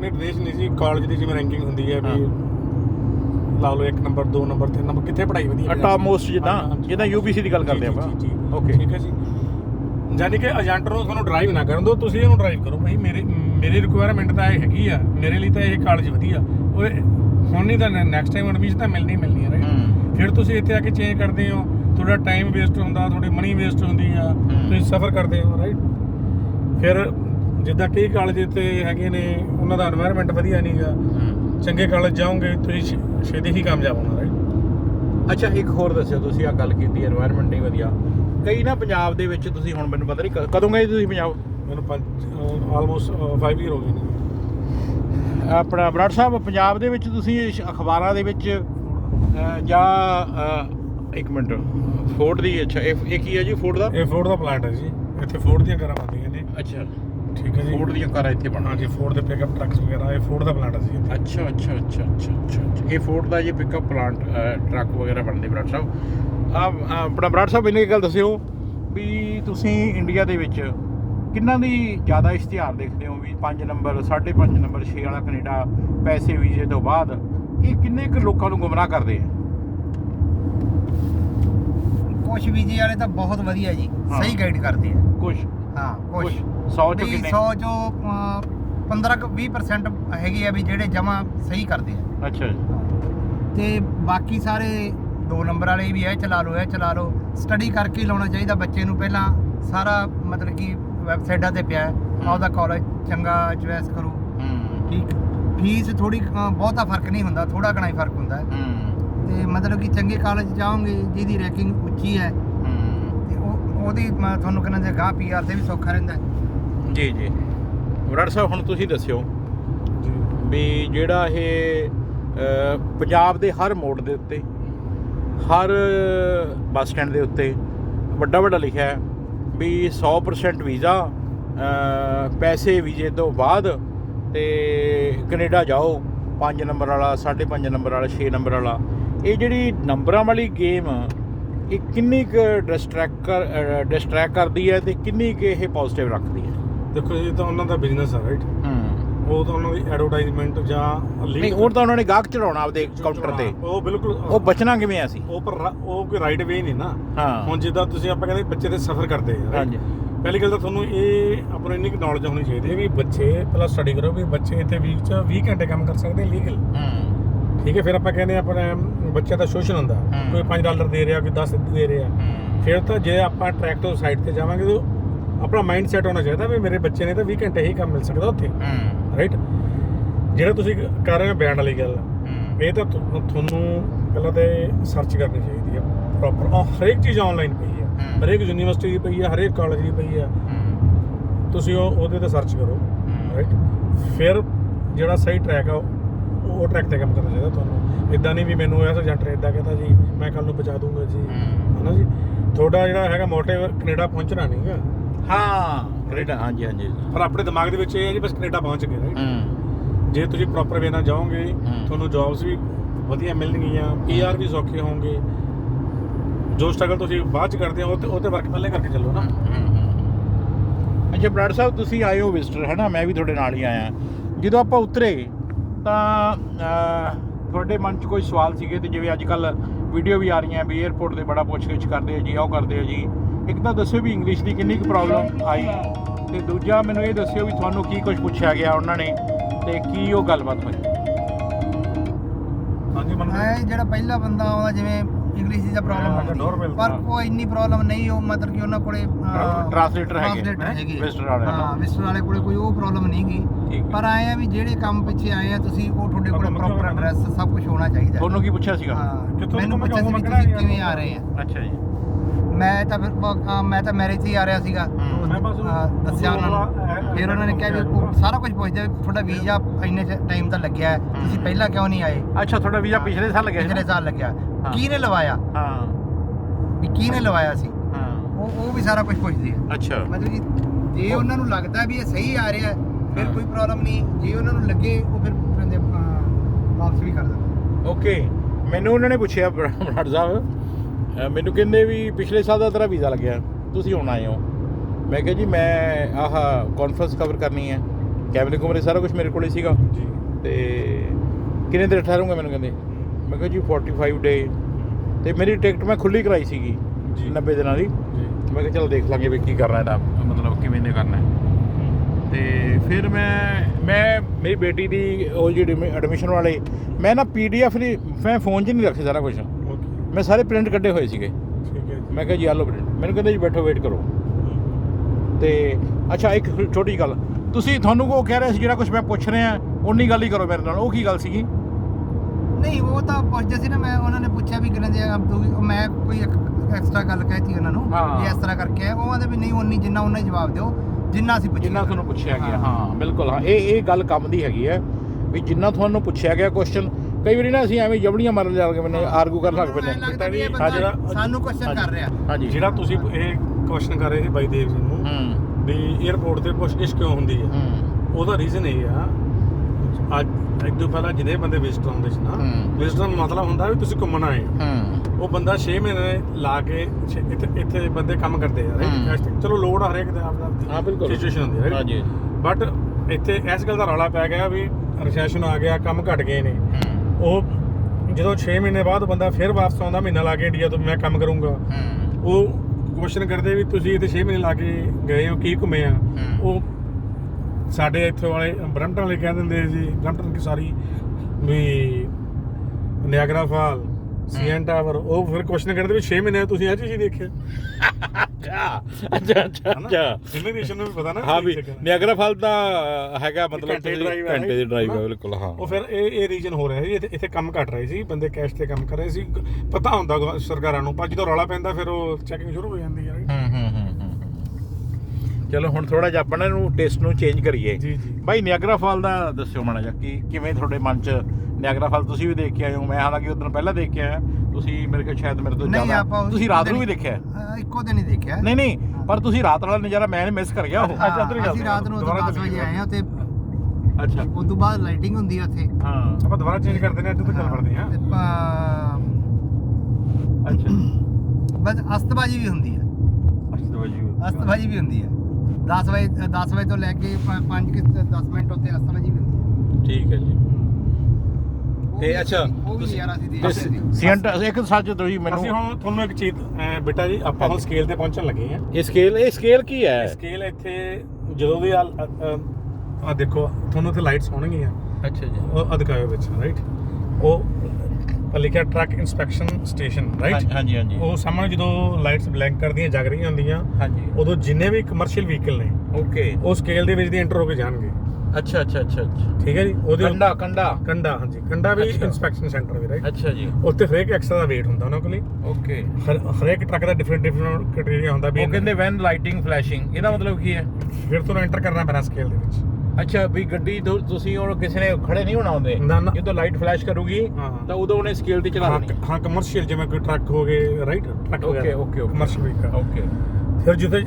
Speaker 3: ਨਹੀਂ ਰਿਲੇਸ਼ਨ ਨਹੀਂ ਸੀ ਕਾਲਜ ਦੀ ਜਿਵੇਂ ਰੈਂਕਿੰਗ ਹੁੰਦੀ ਹੈ ਵੀ ਲਾ ਲਓ 1 ਨੰਬਰ 2 ਨੰਬਰ 3 ਨੰਬਰ ਕਿੱਥੇ ਪੜ੍ਹਾਈ ਵਧੀਆ
Speaker 1: ਟਾਪ ਮੋਸਟ ਜਿੱਦਾਂ
Speaker 3: ਹਾਂ, ਹਾਂ,
Speaker 1: ਜਿੱਦਾਂ ਯੂਬੀਸੀ ਦੀ ਗੱਲ ਕਰਦੇ
Speaker 3: ਜੀ,
Speaker 1: ਆਪਾਂ।
Speaker 3: ਜੀ, ਜੀ, ਜੀ।
Speaker 1: ਓਕੇ
Speaker 3: ਠੀਕ ਹੈ ਜੀ। ਯਾਨੀ ਕਿ ਏਜੰਟ ਨੂੰ ਤੁਹਾਨੂੰ ਡਰਾਈਵ ਨਾ ਕਰਨ ਦਿਓ ਤੁਸੀਂ ਇਹਨੂੰ ਡਰਾਈਵ ਕਰੋ। ਭਾਈ ਮੇਰੇ ਮੇਰੀ ਰਿਕੁਆਇਰਮੈਂਟ ਤਾਂ ਇਹ ਹੈਗੀ ਆ ਮੇਰੇ ਲਈ ਤਾਂ ਇਹ ਕਾਲਜ ਵਧੀਆ। ਉਹ ਹੁਣ ਨਹੀਂ ਤਾਂ ਨੈਕਸਟ ਟਾਈਮ ਐਡਮਿਸ਼ਨ ਤਾਂ ਮਿਲਣੀ ਮਿਲਣੀ ਹੈ ਰਾਈਟ ਫਿਰ ਤੁਸੀਂ ਇੱਥੇ ਆ ਕੇ ਚੇਂਜ ਕਰਦੇ ਹੋ ਤੁਹਾਡਾ ਟਾਈਮ ਵੇਸਟ ਹੁੰਦਾ ਤੁਹਾਡੀ ਮਨੀ ਵੇਸਟ ਹੁੰਦੀ ਆ ਤੁਸੀਂ ਸਫਰ ਕਰਦੇ ਹੋ ਰਾਈਟ ਫਿਰ ਜਿੱਦਾਂ ਕਈ ਕਾਲਜ ਇੱਥੇ ਹੈਗੇ ਨੇ ਉਹਨਾਂ ਦਾ এনवायरमेंट ਵਧੀਆ ਨਹੀਂਗਾ ਚੰਗੇ ਕਾਲਜ ਜਾਓਗੇ ਤੁਸੀਂ ਛੇਤੀ ਹੀ ਕਾਮਯਾਬ ਹੋਣਾ ਰਾਈਟ
Speaker 1: ਅੱਛਾ ਇੱਕ ਹੋਰ ਦੱਸਿਓ ਤੁਸੀਂ ਆ ਗੱਲ ਕੀਤੀ এনवायरमेंट ਨਹੀਂ ਵਧੀਆ। ਕਈ ਨਾ ਪੰਜਾਬ ਦੇ ਵਿੱਚ ਤੁਸੀਂ ਹੁਣ ਮੈਨੂੰ ਪਤਾ ਨਹੀਂ ਕਦੋਂ ਗਏ ਤੁਸੀਂ ਪੰਜਾਬ?
Speaker 3: ਮੈਨੂੰ ਪੰਜ ਆਲਮੋਸਟ 5 ਈਅਰ ਹੋ ਗਏ ਨੇ।
Speaker 1: ਆਪਣਾ ਬਰਾੜ ਸਾਹਿਬ ਪੰਜਾਬ ਦੇ ਵਿੱਚ ਤੁਸੀਂ ਅਖਬਾਰਾਂ ਦੇ ਵਿੱਚ ਜਾਂ ਇੱਕ ਮਿੰਟ ਫੋਰਡ ਦੀ ਅੱਛਾ ਇਹ ਇਹ ਕੀ ਹੈ ਜੀ ਫੋਰਡ ਦਾ?
Speaker 3: ਇਹ ਫੋਰਡ ਦਾ ਪਲਾਂਟ ਹੈ ਜੀ। ਇੱਥੇ ਫੋਰਡ ਦੀਆਂ ਕਾਰਾਂ ਬਣਦੀਆਂ ਨੇ।
Speaker 1: ਅੱਛਾ।
Speaker 3: ਠੀਕ ਹੈ ਜੀ।
Speaker 1: ਫੋਰਡ ਦੀਆਂ ਕਾਰਾਂ ਇੱਥੇ ਬਣਾ
Speaker 3: ਹਾਂਜੀ ਫੋਰਡ ਦੇ ਪਿਕਅਪ ਟਰੱਕਸ ਵਗੈਰਾ ਇਹ ਫੋਰਡ ਦਾ ਪਲਾਂਟ ਹੈ ਜੀ।
Speaker 1: ਅੱਛਾ ਅੱਛਾ ਅੱਛਾ ਅੱਛਾ ਅੱਛਾ ਅੱਛਾ। ਇਹ ਫੋਰਡ ਦਾ ਜੀ ਪਿਕਅਪ ਪਲਾਂਟ ਟਰੱਕ ਵਗੈਰਾ ਬਣਦੇ ਬਰਾੜ ਸਾਹਿਬ। ਆ ਆਪਣਾ ਬਰਾੜ ਸਾਹਿਬ ਇਹਨੇ ਗੱਲ ਦੱਸਿਓ ਵੀ ਤੁਸੀਂ ਇੰਡੀਆ ਦੇ ਵਿੱਚ ਕਿੰਨਾ ਦੀ ਜ਼ਿਆਦਾ ਇਸ਼ਤਿਹਾਰ ਦੇਖਦੇ ਹੋ ਵੀ 5 ਨੰਬਰ 5.5 ਨੰਬਰ 6 ਵਾਲਾ ਕੈਨੇਡਾ ਪੈਸੇ ਵੀਜ਼ੇ ਤੋਂ ਬਾਅਦ ਇਹ ਕਿੰਨੇ ਕੁ ਲੋਕਾਂ ਨੂੰ ਗੁੰਮਰਾਹ ਕਰਦੇ ਆ?
Speaker 2: ਕੁਝ ਵੀਜ਼ੇ ਵਾਲੇ ਤਾਂ ਬਹੁਤ ਵਧੀਆ ਜੀ
Speaker 1: ਹਾਂ।
Speaker 2: ਸਹੀ ਗਾਈਡ ਕਰਦੇ ਆ।
Speaker 1: ਕੁਝ
Speaker 2: ਹਾਂ ਕੁਝ
Speaker 1: ਕੁਝ 100 ਚੋਂ ਕਿੰਨੇ?
Speaker 2: 100 ਚੋਂ ਅਹ, 15 ਕੁ 20% ਹੈਗੇ ਆ ਵੀ ਜਿਹੜੇ ਜਮਾ ਸਹੀ ਕਰਦੇ ਆ।
Speaker 1: ਅੱਛਾ ਜੀ।
Speaker 2: ਤੇ ਬਾਕੀ ਸਾਰੇ ਦੋ ਨੰਬਰ ਵਾਲੇ ਵੀ ਇਹ ਚਲਾ ਲਓ ਇਹ ਚਲਾ ਲਓ। ਸਟੱਡੀ ਕਰਕੇ ਹੀ ਲਾਉਣਾ ਚਾਹੀਦਾ ਬੱਚੇ ਨੂੰ ਪਹਿਲਾਂ। ਸਾਰਾ ਮਤਲਬ ਕਿ ਵੈਬਸਾਈਟਾਂ ਤੇ ਪਿਆ ਹੈ। ਆਪਦਾ ਕਾਲਜ ਚੰਗਾ ਚੁਆਇਸ ਕਰੋ।
Speaker 1: ਹੂੰ।
Speaker 2: ਠੀਕ। ਫੀਸ ਥੋੜੀ ਬਹੁਤਾ ਫ਼ਰਕ ਨਹੀਂ ਹੁੰਦਾ ਥੋੜਾ ਘਣਾ ਹੀ ਫ਼ਰਕ ਹੁੰਦਾ ਹੈ।
Speaker 1: ਹੂੰ।
Speaker 2: ਤੇ ਮਤਲਬ ਕਿ ਚੰਗੇ ਕਾਲਜ ਜਾਓਗੇ ਜਿਹਦੀ ਰੈਂਕਿੰਗ ਉੱਚੀ ਹੈ
Speaker 1: ਹੂੰ।
Speaker 2: ਤੇ ਉਹ ਉਹਦੀ ਮੈਂ ਤੁਹਾਨੂੰ ਕਹਿੰਦਾ ਜੇ ਗਾਂ ਪੀਆਰ ਤੇ ਵੀ ਸੌਖਾ ਰਹਿੰਦਾ ਹੈ।
Speaker 1: ਜੀ ਜੀ। ਬਰਾੜ ਸਾਹਿਬ ਹੁਣ ਤੁਸੀਂ ਦੱਸਿਓ
Speaker 3: ਜੀ।
Speaker 1: ਵੀ ਜਿਹੜਾ ਇਹ ਪੰਜਾਬ ਦੇ ਹਰ ਮੋੜ ਦੇ ਉੱਤੇ ਹਰ ਬੱਸ ਸਟੈਂਡ ਦੇ ਉੱਤੇ ਵੱਡਾ ਵੱਡਾ ਲਿਖਿਆ ਹੈ। ਵੀ 100% ਵੀਜ਼ਾ ਪੈਸੇ ਵੀਜ਼ੇ ਤੋਂ ਬਾਅਦ ਤੇ ਕੈਨੇਡਾ ਜਾਓ 5 ਨੰਬਰ ਵਾਲਾ 5.5 ਨੰਬਰ ਵਾਲਾ 6 ਨੰਬਰ ਵਾਲਾ। ਇਹ ਜਿਹੜੀ ਨੰਬਰਾਂ ਵਾਲੀ ਗੇਮ ਇਹ ਕਿੰਨੀ ਕੁ ਡਿਸਟਰੈਕਟ ਡਿਸਟਰੈਕਟ ਕਰਦੀ ਹੈ ਤੇ ਕਿੰਨੀ ਕੁ ਇਹ ਪੋਜ਼ਿਟਿਵ ਰੱਖਦੀ ਹੈ?
Speaker 3: ਦੇਖੋ ਇਹ ਤਾਂ ਉਹਨਾਂ ਦਾ ਬਿਜ਼ਨਸ ਹੈ। ਰਾਈਟ ਉਹ ਤਾਂ ਉਹਨਾਂ ਦੀ ਐਡਵਰਟਾਈਜ਼ਮੈਂਟ ਜਾਂ
Speaker 1: ਨਹੀਂ ਉਹ ਤਾਂ ਉਹਨਾਂ ਨੇ ਗਾਹਕ ਚੜਾਉਣਾ ਆਪਦੇ ਕਾਊਂਟਰ ਤੇ।
Speaker 3: ਉਹ ਬਿਲਕੁਲ
Speaker 1: ਉਹ ਬਚਣਾ ਕਿਵੇਂ ਆ ਸੀ
Speaker 3: ਉਹ ਪਰ ਉਹ ਕੋਈ ਰਾਈਟ ਵੇ ਨਹੀਂ ਨਾ। ਹੁਣ ਜਿੱਦਾਂ ਤੁਸੀਂ ਆਪਾਂ ਕਹਿੰਦੇ ਬੱਚੇ ਦੇ ਸਫ਼ਰ ਕਰਦੇ ਆ?
Speaker 1: ਹਾਂਜੀ।
Speaker 3: ਪਹਿਲੀ ਗੱਲ ਤਾਂ ਤੁਹਾਨੂੰ ਇਹ ਆਪਾਂ ਨੂੰ ਇੰਨੀ ਨੌਲੇਜ ਹੋਣੀ ਚਾਹੀਦੀ ਹੈ ਵੀ ਬੱਚੇ ਪਹਿਲਾਂ ਸਟੱਡੀ ਕਰੋ ਵੀ ਬੱਚੇ ਇੱਥੇ ਵੀਕ ਚ 20 ਘੰਟੇ ਕੰਮ ਕਰ ਸਕਦੇ ਲੀਗਲ
Speaker 1: ਹੂੰ।
Speaker 3: ਠੀਕ ਹੈ ਫਿਰ ਆਪਾਂ ਕਹਿੰਦੇ ਆਪਣਾ ਬੱਚਾ ਦਾ ਸ਼ੋਸ਼ਣ ਹੁੰਦਾ। ਕੋਈ 5 ਡਾਲਰ ਦੇ ਰਿਹਾ ਕੋਈ 10 ਦੇ ਰਿਹਾ। ਫਿਰ ਤਾਂ ਜੇ ਆਪਾਂ ਟਰੈਕ ਤੋਂ ਸਾਈਡ ਤੇ ਜਾਵਾਂਗੇ ਤਾਂ ਆਪਣਾ ਮਾਈਂਡ ਸੈਟ ਹੋਣਾ ਚਾਹੀਦਾ ਵੀ ਮੇਰੇ ਬੱਚੇ ਨੇ ਤਾਂ 20 ਘੰਟੇ ਹੀ ਕੰਮ ਮਿਲ ਸਕਦਾ ਉੱਥੇ। ਰਾਈਟ ਜਿਹੜਾ ਤੁਸੀਂ ਕਰ ਰਹੇ ਹੋ ਬਿਆਨ ਵਾਲੀ ਗੱਲ ਇਹ ਤਾਂ ਤੁਹਾਨੂੰ ਪਹਿਲਾਂ ਤੇ ਸਰਚ ਕਰਨੀ ਚਾਹੀਦੀ ਆ ਪ੍ਰੋਪਰ ਹਰੇਕ ਚੀਜ਼ ਆਨਲਾਈਨ ਪਈ ਆ। ਹਰੇਕ ਯੂਨੀਵਰਸਿਟੀ ਦੀ ਪਈ ਆ ਹਰੇਕ ਕਾਲਜ ਦੀ ਪਈ ਆ। ਤੁਸੀਂ ਉਹ ਉਹਦੇ ਤੇ ਸਰਚ ਕਰੋ। ਰਾਈਟ ਫਿਰ ਜਿਹੜਾ ਸਹੀ ਟਰੈਕ ਆ ਉਹ- ਟਰੈਕ ਤੇ ਕੰਮ ਕਰਨਾ ਚਾਹੀਦਾ ਤੁਹਾਨੂੰ। ਇਦਾਂ ਨਹੀਂ ਵੀ ਮੈਨੂੰ ਐਸ ਏਜੰਟ ਇਦਾਂ ਕਹਿੰਦਾ ਜੀ ਮੈਂ ਕੱਲ ਨੂੰ ਪਹੁੰਚਾ ਦੂੰਗਾ ਜੀ। ਹਨਾ ਜੀ? ਤੁਹਾਡਾ ਜਿਹੜਾ ਹੈਗਾ ਮੋਟਿਵ ਕੈਨੇਡਾ ਪਹੁੰਚਣਾ ਨਹੀਂਗਾ
Speaker 1: ਹਾਂ। ਕੈਨੇਡਾ ਹਾਂਜੀ ਹਾਂਜੀ।
Speaker 3: ਪਰ ਆਪਣੇ ਦਿਮਾਗ ਦੇ ਵਿੱਚ ਇਹ ਹੈ ਜੀ ਬਸ ਕੈਨੇਡਾ ਪਹੁੰਚ ਗਏ ਰਾਈਟ
Speaker 1: ਹੂੰ।
Speaker 3: ਜੇ ਤੁਸੀਂ ਪ੍ਰੋਪਰ ਵੇ ਨਾਲ ਜਾਓਗੇ। ਤੁਹਾਨੂੰ ਜੌਬਸ ਵੀ ਵਧੀਆ ਮਿਲਣਗੀਆਂ ਪੀਆਰ ਵੀ ਸੌਖੇ ਹੋਣਗੇ। ਜੋ ਸਟਰਗਲ ਤੁਸੀਂ ਬਾਅਦ ਚ ਕਰਦੇ ਹੋ ਉਹ ਤੇ ਉਹ ਤੇ ਵਰਕ ਪਹਿਲੇ ਕਰਕੇ ਚੱਲੋ ਨਾ।
Speaker 1: ਅੱਛਾ ਬਰਾੜ ਸਾਹਿਬ ਤੁਸੀਂ ਆਏ ਹੋ ਵਿਜ਼ਟਰ ਹੈ ਨਾ ਮੈਂ ਵੀ ਤੁਹਾਡੇ ਨਾਲ ਹੀ ਆਇਆ। ਜਦੋਂ ਆਪਾਂ ਉਤਰੇ ਤਾਂ ਅਹ, ਤੁਹਾਡੇ ਮਨ 'ਚ ਕੋਈ ਸਵਾਲ ਸੀਗੇ? ਤੇ ਜਿਵੇਂ ਅੱਜ ਕੱਲ ਵੀਡੀਓ ਵੀ ਆ ਰਹੀਆਂ ਵੀ 에어ਪੋਰਟ ਤੇ ਬੜਾ ਪੁੱਛਗਿੱਛ ਕਰਦੇ ਆ ਜੀ ਆਹ ਕਰਦੇ ਆ ਜੀ। ਇੱਕ ਤਾਂ ਦੱਸਿਓ ਵੀ ਇੰਗਲਿਸ਼ ਦੀ ਕਿੰਨੀ ਕੁ ਪ੍ਰੋਬਲਮ ਆਈ। ਤੇ ਦੂਜਾ ਮੈਨੂੰ ਇਹ ਦੱਸਿਓ ਵੀ ਤੁਹਾਨੂੰ ਕੀ ਕੁਝ ਪੁੱਛਿਆ ਗਿਆ ਉਹਨਾਂ ਨੇ ਤੇ ਕੀ ਉਹ ਗੱਲਬਾਤ ਹੋਈ?
Speaker 3: ਹਾਂਜੀ ਮਨ
Speaker 2: ਇਹ ਜਿਹੜਾ ਪਹਿਲਾ ਬੰਦਾ ਆਉਂਦਾ ਜਿਵੇਂ ਇੰਗਲਿਸ਼ ਦੀ
Speaker 3: ਹਾਂ,
Speaker 2: ਪ੍ਰੋਬਲਮ
Speaker 3: doorbell
Speaker 2: ਪਰ। ਕੋਈ ਇੰਨੀ ਪ੍ਰੋਬਲਮ ਨਹੀਂ ਉਹ ਮਤਲਬ ਕਿ ਉਹਨਾਂ ਕੋਲੇ
Speaker 1: Translator ਹੈਗੇ। Visitor ਵਾਲੇ,
Speaker 2: ਹਾਂ। ਵਿਸਟਰ ਵਾਲੇ ਕੋਲੇ ਕੋਈ ਉਹ ਪ੍ਰੋਬਲਮ ਨਹੀਂ ਗਈ। ਪਰ ਆਏ ਆ ਵੀ ਜਿਹੜੇ ਕੰਮ ਪਿੱਛੇ ਆਏ ਆ ਤੁਸੀਂ ਉਹ ਤੁਹਾਡੇ ਕੋਲੇ ਪ੍ਰੋਪਰ ਐਡਰੈਸ ਸਭ ਕੁਝ ਹੋਣਾ ਚਾਹੀਦਾ।
Speaker 1: ਤੁਹਾਨੂੰ ਕੀ ਪੁੱਛਿਆ ਸੀਗਾ?
Speaker 2: ਹਾਂ।
Speaker 3: ਕਿੱਥੋਂ
Speaker 2: ਮੈਨੂੰ
Speaker 3: ਤੋਂ
Speaker 2: ਪੁੱਛਿਆ ਸੀ? ਕਿਵੇਂ ਆ ਰਹੇ ਆ।
Speaker 1: ਅੱਛਾ ਜੀ।
Speaker 2: ਮੈਂ ਤਾਂ ਫਿਰ ਬ- ਮੈਂ ਤਾਂ ਮੈਰਿਜ ਹੀ ਆ ਰਿਹਾ ਸੀਗਾ।
Speaker 3: ਮੈਂ ਬਸ
Speaker 2: ਦੱਸਿਆ ਉਹਨਾਂ ਨੂੰ। ਫਿਰ ਉਹਨਾਂ ਨੇ ਕਿਹਾ ਵੀ ਉਹ ਸਾਰਾ ਕੁਝ ਪੁੱਛਦੇ ਵੀ ਤੁਹਾਡਾ ਵੀਜ਼ਾ ਇੰਨੇ ਟਾਈਮ ਦਾ ਲੱਗਿਆ ਹੈ। ਤੁਸੀਂ ਪਹਿਲਾਂ ਕਿਉਂ ਨਹੀਂ ਆਏ?
Speaker 1: ਅੱਛਾ ਤੁਹਾਡਾ ਵੀਜ਼ਾ ਪਿਛਲੇ ਸਾਲ ਲੱਗਿਆ ਸੀ
Speaker 2: ਪਿਛਲੇ
Speaker 1: ਨਾ?
Speaker 2: ਸਾਲ ਲੱਗਿਆ।
Speaker 1: ਹਾਂ।
Speaker 2: ਕਿਹਨੇ ਲਵਾਇਆ?
Speaker 1: ਹਾਂ।
Speaker 2: ਵੀ ਕਿਹਨੇ ਲਵਾਇਆ ਸੀ?
Speaker 1: ਹਾਂ।
Speaker 2: ਉਹ ਉਹ ਵੀ ਸਾਰਾ ਕੁਝ ਪੁੱਛਦੇ ਆ।
Speaker 1: ਅੱਛਾ।
Speaker 2: ਮਤਲਬ ਕਿ ਜੇ ਉਹਨਾਂ ਨੂੰ ਲੱਗਦਾ ਵੀ ਇਹ ਸਹੀ ਆ ਰਿਹਾ ਹੈ, ਫਿਰ
Speaker 1: ਹਾਂ।
Speaker 2: ਕੋਈ ਪ੍ਰੋਬਲਮ ਨਹੀਂ। ਜੇ ਉਹਨਾਂ ਨੂੰ ਲੱਗੇ ਉਹ ਫਿਰ ਕਹਿੰਦੇ ਅਹ, ਵਾਪਸ ਵੀ ਕਰ ਦਿੰਦੇ।
Speaker 1: ਓਕੇ ਮੈਨੂੰ ਉਹਨਾਂ ਨੇ ਪੁੱਛਿਆ ਬਰਾੜ ਸਾਹਿਬ। ਮੈਨੂੰ ਕਹਿੰਦੇ ਵੀ ਪਿਛਲੇ ਸਾਲ ਦਾ ਤੇਰਾ ਵੀਜ਼ਾ ਲੱਗਿਆ ਤੁਸੀਂ ਹੁਣ ਆਏ ਹੋ। ਮੈਂ ਕਿਹਾ ਜੀ ਮੈਂ ਆਹ ਕਾਨਫਰੰਸ ਕਵਰ ਕਰਨੀ ਹੈ। ਕੈਮਰੇ ਕੁਮਰੇ ਸਾਰਾ ਕੁਝ ਮੇਰੇ ਕੋਲੇ ਸੀਗਾ।
Speaker 3: ਜੀ।
Speaker 1: ਤੇ ਕਿੰਨੇ ਦਿਨ ਠਹਿਰੂੰਗਾ ਮੈਨੂੰ ਕਹਿੰਦੇ? ਮੈਂ ਕਿਹਾ ਜੀ 45 ਡੇ ਤੇ ਮੇਰੀ ਟਿਕਟ ਮੈਂ ਖੁੱਲੀ ਕਰਾਈ ਸੀਗੀ
Speaker 3: ਜੀ।
Speaker 1: 90 ਦਿਨਾਂ ਦੀ।
Speaker 3: ਜੀ।
Speaker 1: ਮੈਂ ਕਿਹਾ ਚਲੋ ਦੇਖ ਲਾਂਗੇ ਵੀ ਕੀ ਕਰਨਾ ਇਹਦਾ ਮਤਲਬ ਕਿਵੇਂ ਨੇ ਕਰਨਾ। ਤੇ ਫਿਰ ਮੈਂ ਮੈਂ ਮੇਰੀ ਬੇਟੀ ਦੀ ਉਹ ਜਿਹੜੀ ਐਡਮਿਸ਼ਨ ਵਾਲੇ ਮੈਂ ਨਾ ਪੀਡੀਐਫ ਨਹੀਂ ਮੈਂ ਫੋਨ 'ਚ ਨਹੀਂ ਰੱਖੇ ਸਾਰਾ ਕੁਝ ਮੈਂ ਸਾਰੇ ਪ੍ਰਿੰਟ ਕੱਢੇ ਹੋਏ ਸੀਗੇ।
Speaker 3: ਠੀਕ ਹੈ ਜੀ।
Speaker 1: ਮੈਂ ਕਿਹਾ ਜੀ ਆ ਲਓ ਪ੍ਰਿੰਟ ਮੈਨੂੰ ਕਹਿੰਦੇ ਜੀ ਬੈਠੋ ਵੇਟ ਕਰੋ। ਤੇ ਅੱਛਾ ਇੱਕ ਛੋਟੀ ਗੱਲ। ਤੁਸੀਂ ਤੁਹਾਨੂੰ ਉਹ ਕਹਿ ਰਿਹਾ ਸੀ ਜਿਹੜਾ ਕੁਝ ਮੈਂ ਪੁੱਛ ਰਿਹਾ ਉਨੀ ਗੱਲ ਹੀ ਕਰੋ ਮੇਰੇ ਨਾਲ। ਉਹ ਕੀ ਗੱਲ ਸੀਗੀ?
Speaker 2: ਨਹੀਂ ਉਹ ਤਾਂ ਪੁੱਛਦੇ ਸੀ ਨਾ ਮੈਂ ਉਹਨਾਂ ਨੇ ਪੁੱਛਿਆ ਵੀ ਕਿੰਨੇ ਦੇ ਅਬ ਤੂੰ ਮੈਂ ਕੋਈ ਐਕਸਟਰਾ ਗੱਲ ਕਹਿਤੀ ਉਹਨਾਂ ਨੂੰ। ਵੀ ਇਸ ਤਰ੍ਹਾਂ ਕਰਕੇ ਹੈ ਉਹ ਆਂਦੇ ਵੀ ਨਹੀਂ ਉਨੀ ਜਿੰਨਾ ਉਹਨਾਂ ਜਵਾਬ ਦਿਓ ਜਿੰਨਾ ਅਸੀਂ ਪੁੱਛਿਆ।
Speaker 1: ਜਿੰਨਾ ਤੁਹਾਨੂੰ ਪੁੱਛਿਆ ਗਿਆ। ਹਾਂ। ਬਿਲਕੁਲ ਹਾਂ। ਇਹ ਇਹ ਗੱਲ ਕੰਮ ਦੀ ਹੈਗੀ ਹੈ ਵੀ ਜਿੰਨਾ ਤੁਹਾਨੂੰ ਪੁੱਛਿਆ ਗਿਆ ਕੁਐਸਚਨ ਕਈ ਵਾਰੀ ਨਾ ਅਸੀਂ ਐਵੇਂ ਜਬੜੀਆਂ ਮਾਰਨ ਲੱਗ ਕੇ ਮੈਨੇ ਆਰਗੂ ਕਰਨ ਲੱਗ ਪੈਂਦੇ ਹਾਂ।
Speaker 2: ਲੱਗਦਾ ਵੀ ਇਹ
Speaker 3: ਹਾਂ, ਜਿਹੜਾ-
Speaker 2: ਬੰਦਾ ਸਾਨੂੰ ਕੁਐਸਚਨ ਕਰ ਰਿਹਾ।
Speaker 1: ਹਾਂਜੀ
Speaker 3: ਜਿਹੜਾ ਤੁਸੀਂ ਇਹ ਕੁਐਸਚਨ ਕਰ ਰਹੇ ਸੀ ਬਾਈ ਦੇਵ ਜੀ ਨੂੰ
Speaker 1: ਹੂੰ।
Speaker 3: ਵੀ 에어ਪੋਰਟ ਤੇ ਪੁੱਛਗਿੱਛ ਕਿਉਂ ਹੁੰਦੀ ਹੈ?
Speaker 1: ਹੂੰ।
Speaker 3: ਉਹਦਾ ਰੀਜ਼ਨ ਇਹ ਆ ਅੱਜ ਇੱਕ ਤੋਂ ਪਹਿਲਾਂ ਜਿਹਨੇ ਬੰਦੇ ਵਿਜ਼ਟਰ ਹੁੰਦੇ ਸੀ ਨਾ। ਵਿਜ਼ਟਰ ਦਾ ਮਤਲਬ ਹੁੰਦਾ ਵੀ ਤੁਸੀਂ ਘੁੰਮਣ ਆਏ ਹੋ।
Speaker 1: ਹੂੰ।
Speaker 3: ਉਹ ਬੰਦਾ 6 ਮਹੀਨੇ ਲਾ ਕੇ ਛੇ- ਇੱਥੇ ਇੱਥੇ ਬੰਦੇ ਕੰਮ ਕਰਦੇ ਆ ਚਲੋ ਲੋੜ ਆ ਹਰੇਕ ਦੇ ਆਪਦਾ
Speaker 1: ਹਾਂ ਬਿਲਕੁਲ।
Speaker 3: ਸਿਚੁਏਸ਼ਨ ਹੁੰਦੀ ਹੈ
Speaker 1: ਹਾਂਜੀ।
Speaker 3: ਬਟ ਇੱਥੇ ਇਸ ਗੱਲ ਦਾ ਰੌਲਾ ਪੈ ਗਿਆ ਵੀ ਰੈਸੈਸ਼ਨ ਆ ਗਿਆ ਕੰਮ ਘਟ ਗਏ ਨੇ।
Speaker 1: ਹੂੰ।
Speaker 3: ਉਹ ਜਦੋਂ 6 ਮਹੀਨੇ ਬਾਅਦ ਬੰਦਾ ਫਿਰ ਵਾਪਸ ਆਉਂਦਾ ਮਹੀਨਾ ਲਾ ਕੇ ਇੰਡੀਆ ਤੋਂ ਮੈਂ ਕੰਮ ਕਰੂੰਗਾ। ਉਹ ਕੁਐਸਚਨ ਕਰਦੇ ਵੀ ਤੁਸੀਂ ਇੱਥੇ 6 ਮਹੀਨੇ ਲਾ ਕੇ ਗਏ ਹੋ ਕੀ ਘੁੰਮੇ ਆ। ਉਹ ਸਾਡੇ ਇੱਥੇ ਵਾਲੇ ਬ੍ਰੈਂਪਟਨ ਵਾਲੇ ਕਹਿ ਦਿੰਦੇ ਜੀ ਬ੍ਰੈਂਪਟਨ ਕੀ ਸਾਰੀ ਵੀ ਨਿਆਗਰਾ ਫਾਲ ਸੀਐਨ ਟਾਵਰ ਉਹ ਫਿਰ ਕੁਐਸਚਨ ਕਰਦੇ ਵੀ 6 ਮਹੀਨੇ ਤੁਸੀਂ ਇਹ ਚੀਜ਼ ਹੀ ਦੇਖਿਆ
Speaker 1: ਅੱਛਾ ਅੱਛਾ ਅੱਛਾ ਅੱਛਾ
Speaker 3: ਜਨਰੇਸ਼ਨ ਨੂੰ ਵੀ ਪਤਾ ਨਾ
Speaker 1: ਹਾਂ ਵੀ। ਨਿਆਗਰਾ ਫਾਲ ਦਾ ਹੈਗਾ ਮਤਲਬ
Speaker 3: ਘੰਟੇ
Speaker 1: ਦੀ ਡਰਾਈਵ ਹੈ? ਬਿਲਕੁਲ ਹਾਂ
Speaker 3: ਉਹ ਫਿਰ ਇਹ ਇਹ ਰੀਜਨ ਹੋ ਰਿਹਾ ਸੀ ਇੱਥੇ ਇੱਥੇ ਕੰਮ ਘਟ ਰਹੇ ਸੀ ਬੰਦੇ ਕੈਸ਼ ਤੇ ਕੰਮ ਕਰ ਰਹੇ ਸੀ ਪਤਾ ਹੁੰਦਾ ਸਰਕਾਰਾਂ ਨੂੰ ਪਰ ਜਦੋਂ ਰੌਲਾ ਪੈਂਦਾ ਫਿਰ ਉਹ ਚੈਕਿੰਗ ਸ਼ੁਰੂ ਹੋ ਜਾਂਦੀ ਹੈ?
Speaker 1: ਹੂੰ ਹੂੰ ਹੂੰ। ਚਲੋ ਹੁਣ ਥੋੜਾ ਜਿਹਾ ਆਪਾਂ ਨਾ ਟੇਸਟ ਨੂੰ ਚੇਂਜ ਕਰੀਏ
Speaker 3: ਜੀ ਜੀ
Speaker 1: ਭਾਈ ਨਿਆਗਰਾ ਫਾਲ ਦਾ ਦੱਸਿਓ ਮਾੜਾ ਜਿਹਾ ਕਿ ਕਿਵੇਂ ਤੁਹਾਡੇ ਮਨ 'ਚ ਨਿਆਗਰਾ ਫਾਲ ਤੁਸੀਂ ਵੀ ਦੇਖ ਕੇ ਆਏ ਹੋ ਮੈਂ ਹਾਲਾਂਕਿ ਉਦੋਂ ਪਹਿਲਾਂ ਦੇਖ ਕੇ ਆਇਆ ਤੁਸੀਂ ਮੇਰੇ ਕੋਲ ਸ਼ਾਇਦ ਮੇਰੇ ਤੋਂ ਜ਼ਿਆਦਾ ਤੁਸੀਂ ਰਾਤ ਨੂੰ ਵੀ ਦੇਖਿਆ
Speaker 2: ਇੱਕੋ ਦਿਨ ਹੀ ਦੇਖਿਆ
Speaker 1: ਨਹੀਂ ਨਹੀਂ ਪਰ ਤੁਸੀਂ ਰਾਤ ਵਾਲਾ ਨਜ਼ਾਰਾ ਮੈਂ ਮਿਸ ਕਰ ਗਿਆ ਉਹ।
Speaker 3: ਅੱਜ ਹੀ
Speaker 2: ਅਸੀਂ ਰਾਤ ਨੂੰ
Speaker 3: ਦੁਬਾਰਾ
Speaker 2: 10 ਵਜੇ ਆਏ ਹਾਂ ਤੇ
Speaker 1: ਅੱਛਾ।
Speaker 2: ਉਸ ਤੋਂ ਬਾਅਦ ਲਾਈਟਿੰਗ ਹੁੰਦੀ ਆ ਉੱਥੇ।
Speaker 1: ਹਾਂ
Speaker 3: ਆਪਾਂ ਦੁਬਾਰਾ ਚੇਂਜ ਕਰਦੇ ਨੇ ਇੱਥੇ ਤੋਂ ਚੱਲ ਪੜਦੇ
Speaker 2: ਅਹ,
Speaker 1: ਅੱਛਾ।
Speaker 2: ਬਸ ਅਸਤਬਾਜੀ ਵੀ ਹੁੰਦੀ ਆ।
Speaker 1: ਅੱਛਾ ਜੀ
Speaker 2: ਅਸਤਬਾਜੀ ਵੀ ਹੁੰਦੀ ਆ। 10 ਵਜੇ 10 ਵਜੇ ਤੋਂ ਲੈ ਕੇ 5 ਕਿ 10 ਮਿੰਟ ਉੱਤੇ ਅਸਤਬਾਜੀ ਵੀ ਹੁੰਦੀ
Speaker 1: ਠੀਕ ਹੈ ਜੀ।
Speaker 2: ਆ
Speaker 1: ਤੇ ਅੱਛਾ,
Speaker 2: ਉਹ ਵੀ ਯਾਰ ਅਸੀਂ
Speaker 1: ਤੇ
Speaker 2: ਦੇਖਦੇ ਸੀ
Speaker 1: ਸੀਐਂਟ ਇੱਕ ਸੱਚ ਤੁਸੀਂ
Speaker 3: ਅਸੀਂ
Speaker 1: ਮੈਨੂੰ
Speaker 3: ਹੁਣ ਤੁਹਾਨੂੰ ਇੱਕ ਚੀਜ਼ ਅਹ ਬੇਟਾ ਜੀ ਆਪਾਂ ਹੁਣ ਸਕੇਲ ਤੇ ਪਹੁੰਚਣ ਲੱਗੇ ਹਾਂ।
Speaker 1: ਇਹ ਸਕੇਲ ਇਹ ਸਕੇਲ ਕੀ ਹੈ?
Speaker 3: ਸਕੇਲ ਇੱਥੇ ਜਦੋਂ ਵੀ ਆ ਆ ਦੇਖੋ ਤੁਹਾਨੂੰ ਇੱਥੇ ਲਾਈਟਸ ਹੋਣਗੀਆਂ।
Speaker 1: ਅੱਛਾ ਜੀ।
Speaker 3: ਉਹ ਅਧਿਕਾਇਓ ਵਿੱਚ ਰਾਈਟ ਉਹ ਆ ਲਿਖਿਆ ਟਰੱਕ ਇਨਸਪੈਕਸ਼ਨ ਸਟੇਸ਼ਨ ਰਾਈਟ
Speaker 1: ਹਾਂਜੀ ਹਾਂਜੀ
Speaker 3: ਉਹ ਸਾਹਮਣੇ ਜਦੋਂ ਲਾਈਟਸ ਬਲੈਂਕ ਕਰਦੀਆਂ ਜਗ ਰਹੀਆਂ ਹੁੰਦੀਆਂ
Speaker 1: ਹਾਂਜੀ।
Speaker 3: ਉਦੋਂ ਜਿੰਨੇ ਵੀ ਕਮਰਸ਼ੀਅਲ ਵਹੀਕਲ ਨੇ
Speaker 1: ਓਕੇ
Speaker 3: ਉਹ ਸਕੇਲ ਦੇ ਵਿੱਚ ਦੀ ਐਂਟਰ ਹੋ ਕੇ ਜਾਣਗੇ।
Speaker 1: ਅੱਛਾ ਅੱਛਾ ਅੱਛਾ ਅੱਛਾ।
Speaker 3: ਠੀਕ ਹੈ ਜੀ ਉਹਦੇ
Speaker 1: ਕੰਡਾ ਕੰਡਾ।
Speaker 3: ਕੰਡਾ ਹਾਂਜੀ। ਕੰਡਾ ਵੀ
Speaker 1: ਅੱਛਾ।
Speaker 3: ਇਨਸਪੈਕਸ਼ਨ ਸੈਂਟਰ ਵੀ ਰਾਈਟ
Speaker 1: ਅੱਛਾ ਜੀ।
Speaker 3: ਉੱਥੇ ਹਰੇਕ ਐਕਸਟਰਾ ਦਾ weight ਹੁੰਦਾ ਉਹਨਾਂ ਕੋਲੇ
Speaker 1: ਓਕੇ।
Speaker 3: ਹਰ- ਹਰੇਕ ਟਰੱਕ ਦਾ ਡਿਫਰੈਂਟ ਡਿਫਰੈਂਟ ਕ੍ਰਾਈਟੇਰੀਆ ਹੁੰਦਾ ਵੀ
Speaker 1: ਉਹ ਕਹਿੰਦੇ ਵੈਨ ਲਾਈਟਿੰਗ ਫਲੈਸ਼ਿੰਗ ਇਹਦਾ ਮਤਲਬ ਕੀ ਹੈ?
Speaker 3: ਫਿਰ ਤੁਹਾਨੂੰ ਐਂਟਰ ਕਰਨਾ ਪੈਣਾ ਸਕੇਲ ਦੇ ਵਿੱਚ।
Speaker 1: ਅੱਛਾ ਵੀ ਗੱਡੀ ਤੋਂ ਤੁਸੀਂ ਉਹ ਕਿਸੇ ਨੇ ਖੜੇ ਨਹੀਂ ਹੋਣਾ ਹੁੰਦੇ।
Speaker 3: ਨਾ, ਨਾ।
Speaker 1: ਜਦੋਂ ਲਾਈਟ ਫਲੈਸ਼ ਕਰੂਗੀ
Speaker 3: ਹਾਂ।
Speaker 1: ਤਾਂ ਉਦੋਂ ਉਹਨੇ ਸਕੇਲ ਤੇ ਚਲਾ
Speaker 3: ਹਾਂ
Speaker 1: ਦੇਣੀ।
Speaker 3: ਹਾਂ ਕਮਰਸ਼ੀਅਲ ਜਿਵੇਂ ਕੋਈ ਟਰੱਕ ਹੋ ਗਏ right truck
Speaker 1: Okay, okay, okay.
Speaker 3: Commercial ਫਿਰ ਜਿੱਥੇ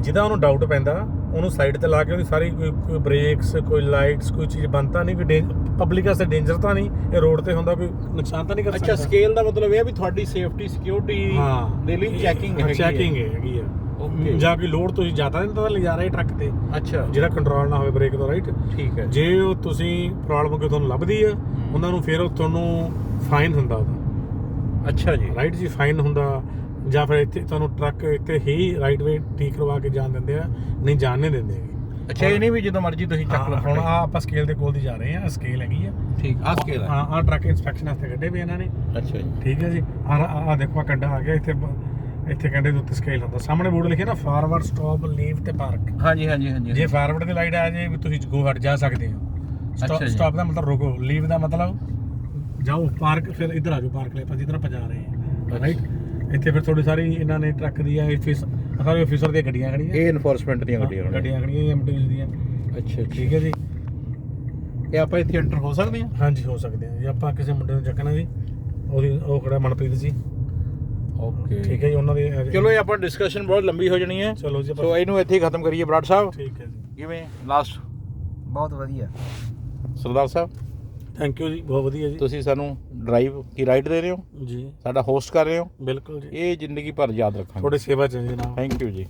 Speaker 3: ਜਿਹਦਾ ਉਹਨੂੰ ਡਾਊਟ ਪੈਂਦਾ ਉਹਨੂੰ ਸਾਈਡ ਤੇ ਲਾ ਕੇ ਉਹਦੀ ਸਾਰੀ ਕੋਈ ਕੋਈ ਬ੍ਰੇਕਸ ਕੋਈ ਲਾਈਟਸ ਕੋਈ ਚੀਜ਼ ਬੰਦ ਨਹੀਂ ਕੋਈ ਪਬਲਿਕ ਵਾਸਤੇ ਡੇਂਜਰ ਤਾਂ ਨਹੀਂ ਇਹ ਰੋਡ ਤੇ ਹੁੰਦਾ ਕੋਈ ਨੁਕਸਾਨ ਤਾਂ ਨਹੀਂ ਕਰ
Speaker 1: ਅੱਛਾ ਸਕੇਲ ਦਾ ਮਤਲਬ ਇਹ ਹੈ ਵੀ ਤੁਹਾਡੀ ਸੇਫਟੀ ਸਿਕਿਉਰਿਟੀ
Speaker 3: ਹਾਂ।
Speaker 1: ਦੇ ਲਈ ਚੈਕਿੰਗ ਹੈ
Speaker 3: ਚੈਕਿੰਗ ਹੈਗੀ ਆ
Speaker 1: Okay.
Speaker 3: ਜਾਂ ਕੋਈ ਲੋਡ ਤੁਸੀਂ ਜ਼ਿਆਦਾ ਨਹੀਂ ਤਾਂ ਲਿਜਾ ਰਹੇ ਟਰੱਕ ਤੇ।
Speaker 1: ਅੱਛਾ।
Speaker 3: ਜਿਹੜਾ ਕੰਟਰੋਲ ਨਾ ਹੋਵੇ ਬ੍ਰੇਕ ਦਾ ਰਾਈਟ
Speaker 1: ਠੀਕ ਹੈ।
Speaker 3: ਜੇ ਉਹ ਤੁਸੀਂ ਪ੍ਰੋਬਲਮ ਕੋਈ ਤੁਹਾਨੂੰ ਲੱਭਦੀ ਆ ਉਹਨਾਂ ਨੂੰ ਫਿਰ ਤੁਹਾਨੂੰ ਫਾਈਨ ਹੁੰਦਾ ਉਹਦਾ।
Speaker 1: ਅੱਛਾ ਜੀ।
Speaker 3: ਰਾਈਟ ਜੀ ਫਾਈਨ ਹੁੰਦਾ। ਜਾਂ ਫਿਰ ਇੱਥੇ ਤੁਹਾਨੂੰ ਟਰੱਕ ਇੱਥੇ ਹੀ ਰਾਈਟ ਵੇ ਠੀਕ ਕਰਵਾ ਕੇ ਜਾਣ ਦਿੰਦੇ ਆ ਨਹੀਂ ਜਾਣ ਨਹੀਂ ਦਿੰਦੇ
Speaker 1: ਅੱਛਾ ਇਹ ਨਹੀਂ ਵੀ ਜਦੋਂ ਮਰਜ਼ੀ ਤੁਸੀਂ ਚੱਕ ਲਓ
Speaker 3: ਹੁਣ ਆ ਆਪਾਂ ਸਕੇਲ ਦੇ ਕੋਲ ਦੀ ਜਾ ਰਹੇ ਆ ਸਕੇਲ ਹੈਗੀ ਆ।
Speaker 1: ਠੀਕ ਆ। ਸਕੇਲ ਹੈ
Speaker 3: ਆ ਟਰੱਕ ਇਨਸਪੈਕਸ਼ਨ ਵਾਸਤੇ ਕੱਢੇ ਵੀ ਇਹਨਾਂ ਨੇ।
Speaker 1: ਅੱਛਾ ਜੀ।
Speaker 3: ਠੀਕ ਹੈ ਜੀ। ਆ ਆ ਦੇਖੋ ਆ ਕੰਡਾ ਆ ਗਿਆ ਇੱਥੇ ਇੱਥੇ ਕੰਡੇ ਦੇ ਉੱਤੇ ਸਕੇਲ ਹੁੰਦਾ। ਸਾਹਮਣੇ ਬੋਰਡ ਲਿਖਿਆ ਨਾ ਫਾਰਵਰਡ ਸਟਾਪ ਲੀਵ ਤੇ ਪਾਰਕ
Speaker 1: ਹਾਂਜੀ ਹਾਂਜੀ ਹਾਂਜੀ
Speaker 3: ਜੇ ਫਾਰਵਰਡ ਦੀ ਲਾਈਟ ਆ ਜੇ ਵੀ ਤੁਸੀਂ ਗੋ ਹਟ ਜਾ ਸਕਦੇ ਹੋ। ਸਟਾਪ ਦਾ ਮਤਲਬ ਰੁਕੋ। ਲੀਵ ਦਾ ਮਤਲਬ ਜਾਓ ਪਾਰਕ ਫਿਰ ਇੱਧਰ ਆ ਜਾਓ ਪਾਰਕ ਲਈ ਆਪਾਂ ਜਿੱਧਰ ਆਪਾਂ ਜਾ ਰਹੇ ਹਾਂ। ਰਾਈਟ ਇੱਥੇ ਫਿਰ ਥੋੜੀ ਸਾਰੀ ਇਹਨਾਂ ਨੇ ਟਰੱਕ ਦੀਆਂ ਆਫਿਸ ਸਾਰੇ ਆਫੀਸਰ ਦੀਆਂ ਗੱਡੀਆਂ ਖੜੀਆਂ
Speaker 1: ਇਹ ਐਨਫੋਰਸਮੈਂਟ ਦੀਆਂ ਗੱਡੀਆਂ ਹੋਣਗੀਆਂ।
Speaker 3: ਗੱਡੀਆਂ ਖੜੀਆਂ ਐਮਟੀਜ਼ ਦੀਆਂ।
Speaker 1: ਅੱਛਾ ਅੱਛਾ।
Speaker 3: ਠੀਕ ਹੈ ਜੀ।
Speaker 1: ਇਹ ਆਪਾਂ ਇੱਥੇ ਐਂਟਰ ਹੋ ਸਕਦੇ ਹਾਂ
Speaker 3: ਹਾਂਜੀ ਹੋ ਸਕਦੇ ਆ ਜੇ। ਆਪਾਂ ਕਿਸੇ ਮੁੰਡੇ ਨੂੰ ਚੱਕਣਾ ਜੀ। ਉਹਦੀ ਉਹ ਖੜਾ ਮਨਪ੍ਰੀਤ ਜੀ।
Speaker 1: ਓਕੇ।
Speaker 3: ਠੀਕ ਹੈ ਜੀ ਉਹਨਾਂ ਦੇ
Speaker 1: ਚਲੋ ਇਹ ਆਪਾਂ ਡਿਸਕਸ਼ਨ ਬਹੁਤ ਲੰਬੀ ਹੋ ਜਾਣੀ ਹੈ।
Speaker 3: ਚਲੋ ਜੀ ਆਪਾਂ-
Speaker 1: ਸੋ ਇਹਨੂੰ ਇੱਥੇ ਹੀ ਖਤਮ ਕਰੀਏ ਬਰਾੜ ਸਾਹਿਬ।
Speaker 3: ਠੀਕ ਹੈ ਜੀ।
Speaker 1: ਕਿਵੇਂ? ਲਾਸਟ
Speaker 2: ਬਹੁਤ ਵਧੀਆ।
Speaker 1: ਸਰਦਾਰ ਸਾਹਿਬ।
Speaker 3: ਥੈਂਕ ਯੂ ਜੀ ਬਹੁਤ ਵਧੀਆ ਜੀ।
Speaker 1: ਤੁਸੀਂ ਸਾਨੂੰ ਡਰਾਈਵ ਕੀ ਰਾਈਡ ਦੇ ਰਹੇ ਹੋ?
Speaker 3: ਜੀ।
Speaker 1: ਸਾਡਾ ਹੋਸਟ ਕਰ ਰਹੇ ਹੋ?
Speaker 3: ਬਿਲਕੁਲ ਜੀ।
Speaker 1: ਇਹ ਜ਼ਿੰਦਗੀ ਭਰ ਯਾਦ ਰੱਖਾਂਗੇ।
Speaker 3: ਤੁਹਾਡੀ ਸੇਵਾ ਚ ਹਾਂ ਜਨਾਬ
Speaker 1: ਥੈਂਕ ਯੂ ਜੀ।